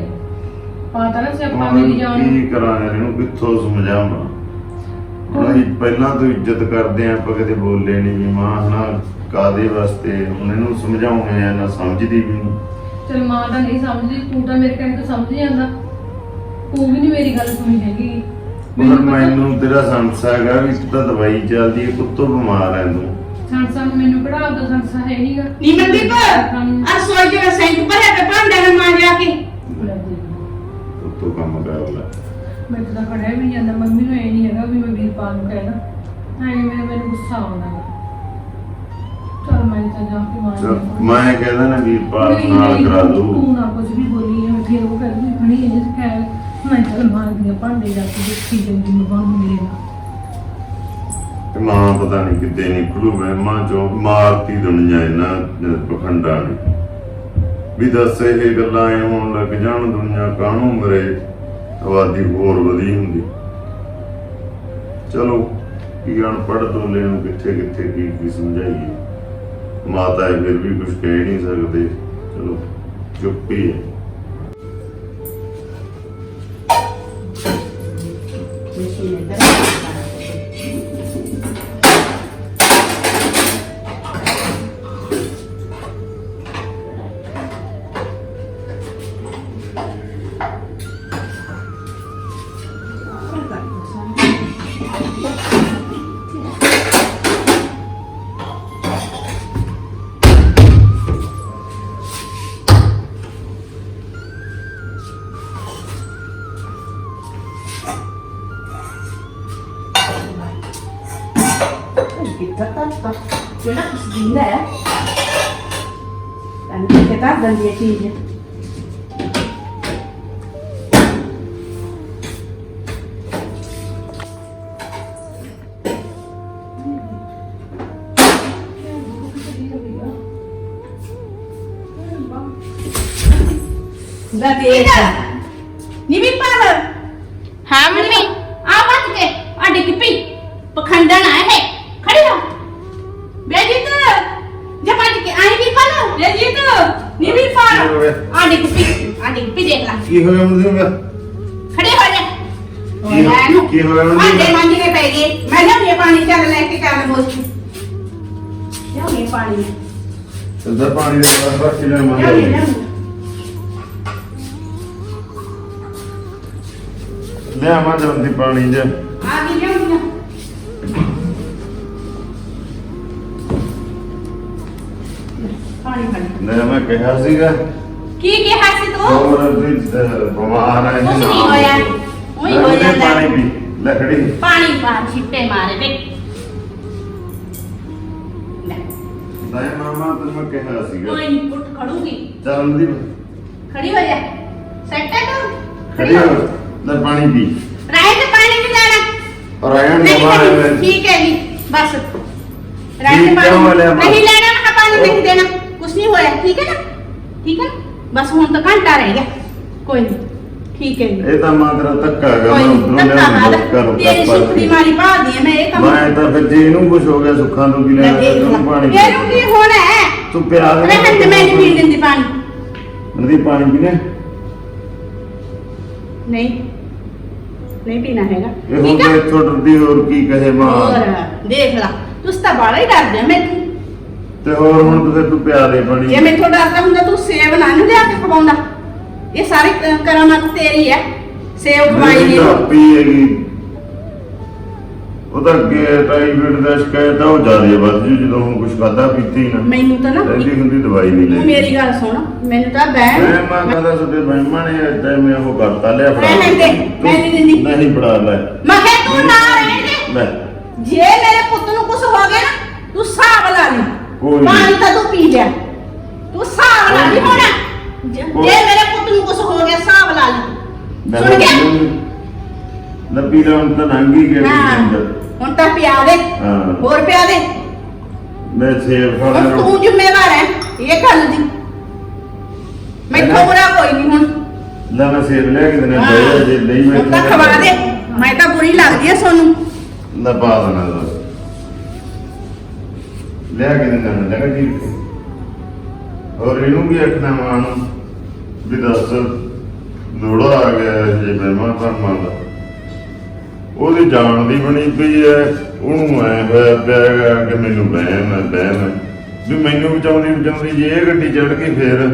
ਪਤਾ ਨਾ ਸਿਆਪਾ ਮੇਰੀ ਜਾਨ ਨੂੰ। ਕੀ ਕਰਾਂ ਯਾਰ ਇਹਨੂੰ ਕਿੱਥੋਂ ਸਮਝਾਵਾਂ? ਅਸੀਂ ਪਹਿਲਾਂ ਤੋਂ ਇੱਜ਼ਤ ਕਰਦੇ ਆਂ ਆਪਾਂ ਕਦੇ ਬੋਲੇ ਨਹੀਂ ਵੀ ਮਾਂ ਹਨਾ ਕਾਦੇ ਵਾਸਤੇ ਹੁਣ ਇਹਨੂੰ ਸਮਝਾਉਣੇ ਆ ਨਾ ਸਮਝਦੀ ਵੀ ਨਹੀਂ ਚਲ ਮਾਂ ਤਾਂ ਨਹੀਂ ਸਮਝਦੀ ਤੂੰ ਤਾਂ ਮੇਰੇ ਕਹਿਣ ਤੋਂ ਸਮਝ ਜਾਂਦਾ। ਤੂੰ ਵੀ ਨਹੀਂ ਮੇਰੀ ਗੱਲ ਸੁਣੀ ਹੈਗੀ। ਮੈਨੂੰ ਮੈਨੂੰ ਤੇਰਾ ਸੰਸਾ ਹੈਗਾ ਵੀ ਤੂੰ ਤਾਂ ਦਵਾਈ ਚੱਲਦੀ ਹੈ ਕੁੱਤੋਂ ਬਿਮਾਰ ਹੈ ਤੂੰ। ਸੰਸਾ ਨੂੰ ਮੈਨੂੰ ਕਿਹੜਾ ਆਪਦਾ ਸੰਸਾ ਹੈ ਨਹੀਂਗਾ ਨੀ ਮਨਦੀਪ ਆ ਸੋਈ ਜਿਹੜਾ ਸੈਂਕ ਭਰਿਆ ਤੇ ਭਾਂਡੇ ਨਾਲ ਮਾਂ ਜਾ ਕੇ। ਕੁੱਤੋਂ ਕੰਮ ਕਰ ਲੈ। ਮੈਂ ਤਾਂ ਖੜਿਆ ਵੀ ਨਹੀਂ ਜਾਂਦਾ ਮੰਮੀ ਨੂੰ ਇਹ ਨਹੀਂ ਹੈਗਾ ਵੀ ਮੈਂ ਵੀਰਪਾਲ ਨੂੰ ਕਹਿਣਾ ਐਂ ਮੈਨੂੰ ਮੈਨੂੰ ਗੁੱਸਾ ਆਉਂਦਾ ਗਾ। ਚੱਲ ਮੈਂ ਤਾਂ ਜਾ ਕੇ ਮਾਂ ਚੱਲ, ਨੂੰ ਮੈਂ ਕਹਿੰਦਾ ਨਾ ਵੀਰਪਾਲ ਨਹੀਂ, ਨਾਲ ਨਹੀਂ, ਕਰਾ ਦੂ ਤੂੰ ਨਾ ਕੁਝ ਵੀ ਬੋਲੀ ਹੈ ਫਿਰ ਉਹ ਕਹਿੰਦੀ ਖਣੀ ਇਹਦੇ ਤੇ ਕਹਿ ਮੈਂ ਚੱਲ ਮਾਂ ਦੀਆਂ ਭਾਂਡੇ ਜਾ ਕੇ ਦੇਖੀ ਜਾਂਦੀ ਮਗਾਉਂ ਮੇਰੇ ਨਾਲ। ਤੇ ਮਾਂ ਪਤਾ ਨਹੀਂ ਕਿੱਦੇ ਨਿਕਲੂ ਵਹਿਮਾਂ ਚੋਂ ਮਾਰਤੀ ਦੁਨੀਆ ਇਹਨਾਂ ਪਖੰਡਾਂ ਨੇ ਵੀ ਦੱਸ ਇਹ ਗੱਲਾਂ ਐ ਹੋਣ ਲੱਗ ਜਾਣ, ਦੁਨੀਆ ਕਾਹਨੂੰ ਮਰੇ? ਆਬਾਦੀ ਹੋਰ ਵਧੀ ਹੁੰਦੀ। ਚਲੋ, ਕੀ ਅਨਪੜ੍ਹ ਦੋਲੇ ਨੂੰ ਕਿੱਥੇ ਕਿੱਥੇ ਕੀ ਕੀ ਸਮਝਾਈਏ? ਮਾਤਾ ਇਹ ਫਿਰ ਵੀ ਕੁਝ ਕਹਿ ਨਹੀਂ ਸਕਦੇ। ਚਲੋ, ਚੁੱਪ ਹੀ। ਹੈ ਮਸ਼ੀਨ ਤੇ ਕਿੱਥੇ ਤਾਂ ਜਿਹੜਾ ਕੁਛ ਦਿੰਦਾ ਹੈ ਤਾਂ ਕਿੱਥੇ ਤਾਂ ਦੰਦੀ ਹੈ ਤੇ ਪਾਣੀ ਦੇ ਬਾਅਦ ਬਾਕੀ ਨਾ ਲਿਆਉਂਦੀ ਹਾਂ, ਮੰਗੇ ਲਿਆਉਂਦੀ ਹਾਂ। ਲੈ ਆਵਾਂ ਜਲਦੀ ਪਾਣੀ ਜੇ। ਆ ਗਈ ਲਿਆਉਂਦੀ ਹਾਂ। ਪਾਣੀ ਪਾਣੀ। ਲੈ ਮੈਂ ਕਿਹਾ ਸੀਗਾ ਕੀ ਕਿਹਾ ਸੀ ਤੂੰ? ਹੋਰ ਵੀ ਬਿਮਾਰ ਹੈ ਕੁਛ ਨਹੀਂ ਹੋਇਆ। ਉਹੀ ਹੋ ਜਾਂਦਾ ਪਾਣੀ ਪੀ ਲੱਕੜੀ। ਪਾਣੀ ਪਾ ਛਿੱਟੇ ਮਾਰੇ ਵੇ। ਮਾਮਾ ਤੈਨੂੰ ਮੈਂ ਕਿਹਾ ਸੀਗਾ। ਕੋਈ ਨਹੀਂ ਉੱਠ ਖੜੂਗੀ। ਦੀ। ਖੜੀ ਹੋ ਜਾ। ਸੈੱਟ ਹੈ ਤੂੰ? ਖੜੀ ਹੋ ਲੈ ਪਾਣੀ ਪੀ। ਰਾਇ ਤੇ ਪਾਣੀ ਨਹੀਂ ਲੈਣਾ ਆਇਆ ਨਹੀਂ ਨਵਾਂ ਨਹੀਂ, ਹੈ। ਠੀਕ ਹੈ ਜੀ ਬਸ। ਠੀਕ ਤੇ ਪਾਣੀ ਲਿਆ ਮਾਂ? ਨਹੀਂ ਲੈਣਾ ਮੈਂ ਪਾਣੀ ਨਹੀਂ ਦੇਣਾ। ਕੁਛ ਨਹੀਂ ਹੋਇਆ। ਠੀਕ ਹੈ ਨਾ? ਠੀਕ ਹੈ? ਨਾ ਬਸ ਹੁਣ ਤਾਂ ਘੰਟਾ ਰਹਿ ਗਿਆ। ਕੋਈ ਨਹੀਂ ਠੀਕ ਹੈ ਜੀ। ਇਹ ਤਾਂ ਮਾਂ ਤੇਰਾ ਧੱਕਾ ਹੈਗਾ ਮੈਂ ਉਧਰੋਂ ਲਿਆ ਮਾਰ ਕਰ ਤੇਰੀ ਸੁੱਖ ਦੀ ਮਾਰੀ ਭਾਲਦੀ ਹੈ ਮੈਂ ਇਹ ਕੰਮ ਮੈਂ ਤਾਂ ਫਿਰ ਜੇ ਇਹਨੂੰ ਕੁਝ ਹੋ ਗਿਆ ਸੁੱਖਾਂ ਤੋਂ ਕੀ ਲੈਣਾ ਤੈਨੂੰ ਪਾਣੀ ਇਹਨੂੰ ਕੀ ਹੋਣਾ ਹੈ? ਤੂੰ ਪਿਆ ਦੇ ਰਹਿਣ ਤੇ ਮੈਂ ਨਹੀਂ ਪੀਣ ਦਿੰਦੀ ਪਾਣੀ। ਨਦੀ ਪਾਣੀ ਪੀਣਾ। ਨਹੀਂ। ਨਹੀਂ ਪੀਣਾ ਹੈਗਾ। ਠੀਕ ਹੈ ਇੱਥੋਂ ਡਰਦੀ ਹੋਰ ਕੀ ਕਹੇ ਮਾਂ। ਦੇਖ ਲਾ। ਤੁਸੀਂ ਤਾਂ ਬਾਲਾ ਹੀ ਡਰਦੇ ਮੈਨੂੰ ਤੇ ਹੋਰ ਹੁਣ ਤੂੰ ਫਿਰ ਤੂੰ ਪਿਆ ਦੇ ਪਾਣੀ ਜੇ ਮੈਥੋਂ ਡਰਦਾ ਹੁੰਦਾ ਤੂੰ ਸੇਬ ਨਾ ਨੂੰ ਲਿਆ ਕੇ ਖਵਾਉਂਦਾ। ਇਹ ਸਾਰੀ ਕ- ਕਰਾਮਾਤ ਤੇਰੀ ਹੈ। ਸੇਬ ਖਵਾਈ ਮੇਰੀ ਨਹੀਂ। ਤਾਂ ਆਪੀ ਹੈਗੀ ਉਹਦਾ ਅੱਗੇ ਟਾਈਫਾਇਡ ਦਾ ਸ਼ਿਕਾਇਤ ਆ ਉਹ ਜ਼ਿਆਦਾ ਵੱਧ ਜੂ ਜਦੋਂ ਹੁਣ ਕੁਝ ਖਾਦਾ ਪੀਤੀ ਨਾ। ਮੈਨੂੰ ਤਾਂ ਨਾ ਰਹਿੰਦੀ ਹੁੰਦੀ ਦਵਾਈ ਨਹੀਂ ਤੂੰ ਮੇਰੀ ਗੱਲ ਸੁਣ ਮੈਨੂੰ ਤਾਂ ਮੈਂ ਮਾਂ ਕਹਿੰਦਾ ਸੁਦੇ ਬਹਿਮਾ ਨੇ ਟਾਈਮ ਉਹ ਕਰਤਾ ਲਿਆ ਫੜਾ ਰਹਿਣ ਦੇ, ਤੂੰ- ਮੈਂ ਨਹੀਂ ਦਿੰਦੀ। ਨਹੀਂ ਫੜਾ ਲੈ। ਮੈਂ ਕਿਹਾ ਤੂੰ ਨਾ ਰਹਿਣ ਦੇ। ਲੈ। ਜੇ ਮੇਰੇ ਪੁੱਤ ਨੂੰ ਕੁਝ ਹੋ ਗਿਆ ਨਾ ਤੂੰ ਹਿਸਾਬ ਲਾ ਲਈ ਕੋਈ ਨੀ। ਪਾਣੀ ਤਾਂ ਤੂੰ ਪੀ ਲਿਆ। ਤੂੰ ਹਿਸਾਬ ਲਾ ਲਈ ਹੁਣ। ਜੇ ਮੇਰੇ ਪੁੱਤ ਨੂੰ ਕੁਝ ਹੋ ਗਿਆ ਹਿਸਾਬ ਲਾ ਲਈ। ਸੁਣ ਗਿਆ ਨੱਬੀ ਦਾ ਹੁਣ ਤਾਂ ਲੰਘ ਹੀ ਗਿਆ ਹਾਂ ਹੁਣ ਤਾਂ ਪਿਆ ਦੇ। ਹੋਰ ਪਿਆ ਦੇ। ਮੈਂ ਖਾਣਾ ਹੁਣ ਤੂੰ ਜ਼ਿੰਮੇਵਾਰ ਹੈ ਇਹ ਗੱਲ ਦੀ। ਮੈਥੋਂ ਬੁਰਾ ਕੋਈ ਨਹੀਂ ਹੁਣ। ਲੈ ਮੈਂ ਸੇਬ ਲੈ ਕੇ ਦੇਣਾ। ਚਾਹੀਦਾ ਜੇ ਨਹੀਂ ਮੈਂ ਤਾਂ ਖਵਾ ਦੇ। ਮੈਂ ਤਾਂ ਬੁਰੀ ਲੱਗਦੀ ਐ ਸੋਨੂੰ। ਨਾ ਪਾ ਦੇਣਾ ਲੈ ਕੇ ਦੇਣਾ ਲੈ ਜੀ ਔਰ ਇਹਨੂੰ ਵੀ ਆਖਣਾ ਮਾਂ ਨੂੰ? ਵੀ ਦੱਸ, ਲੋੜਾ ਆ ਗਿਆ ਜੇ ਮਹਿਮਾ ਪਰਮਾ ਦਾ। ਉਹਦੀ ਜਾਣ ਦੀ ਬਣੀ ਪਈ ਐ, ਉਹਨੂੰ ਐ ਹੋਇਆ ਪਿਆ ਹੈਗਾ ਕਿ ਮੈਨੂੰ ਬਹਿਮ ਹੈ ਬਹਿਮ ਹੈ ਵੀ ਮੈਨੂੰ ਬਚਾਉਂਦੀ ਬਚਾਉਂਦੀ ਜੇ ਇਹ ਗੱਡੀ ਚੜ ਕੇ ਫੇਰ।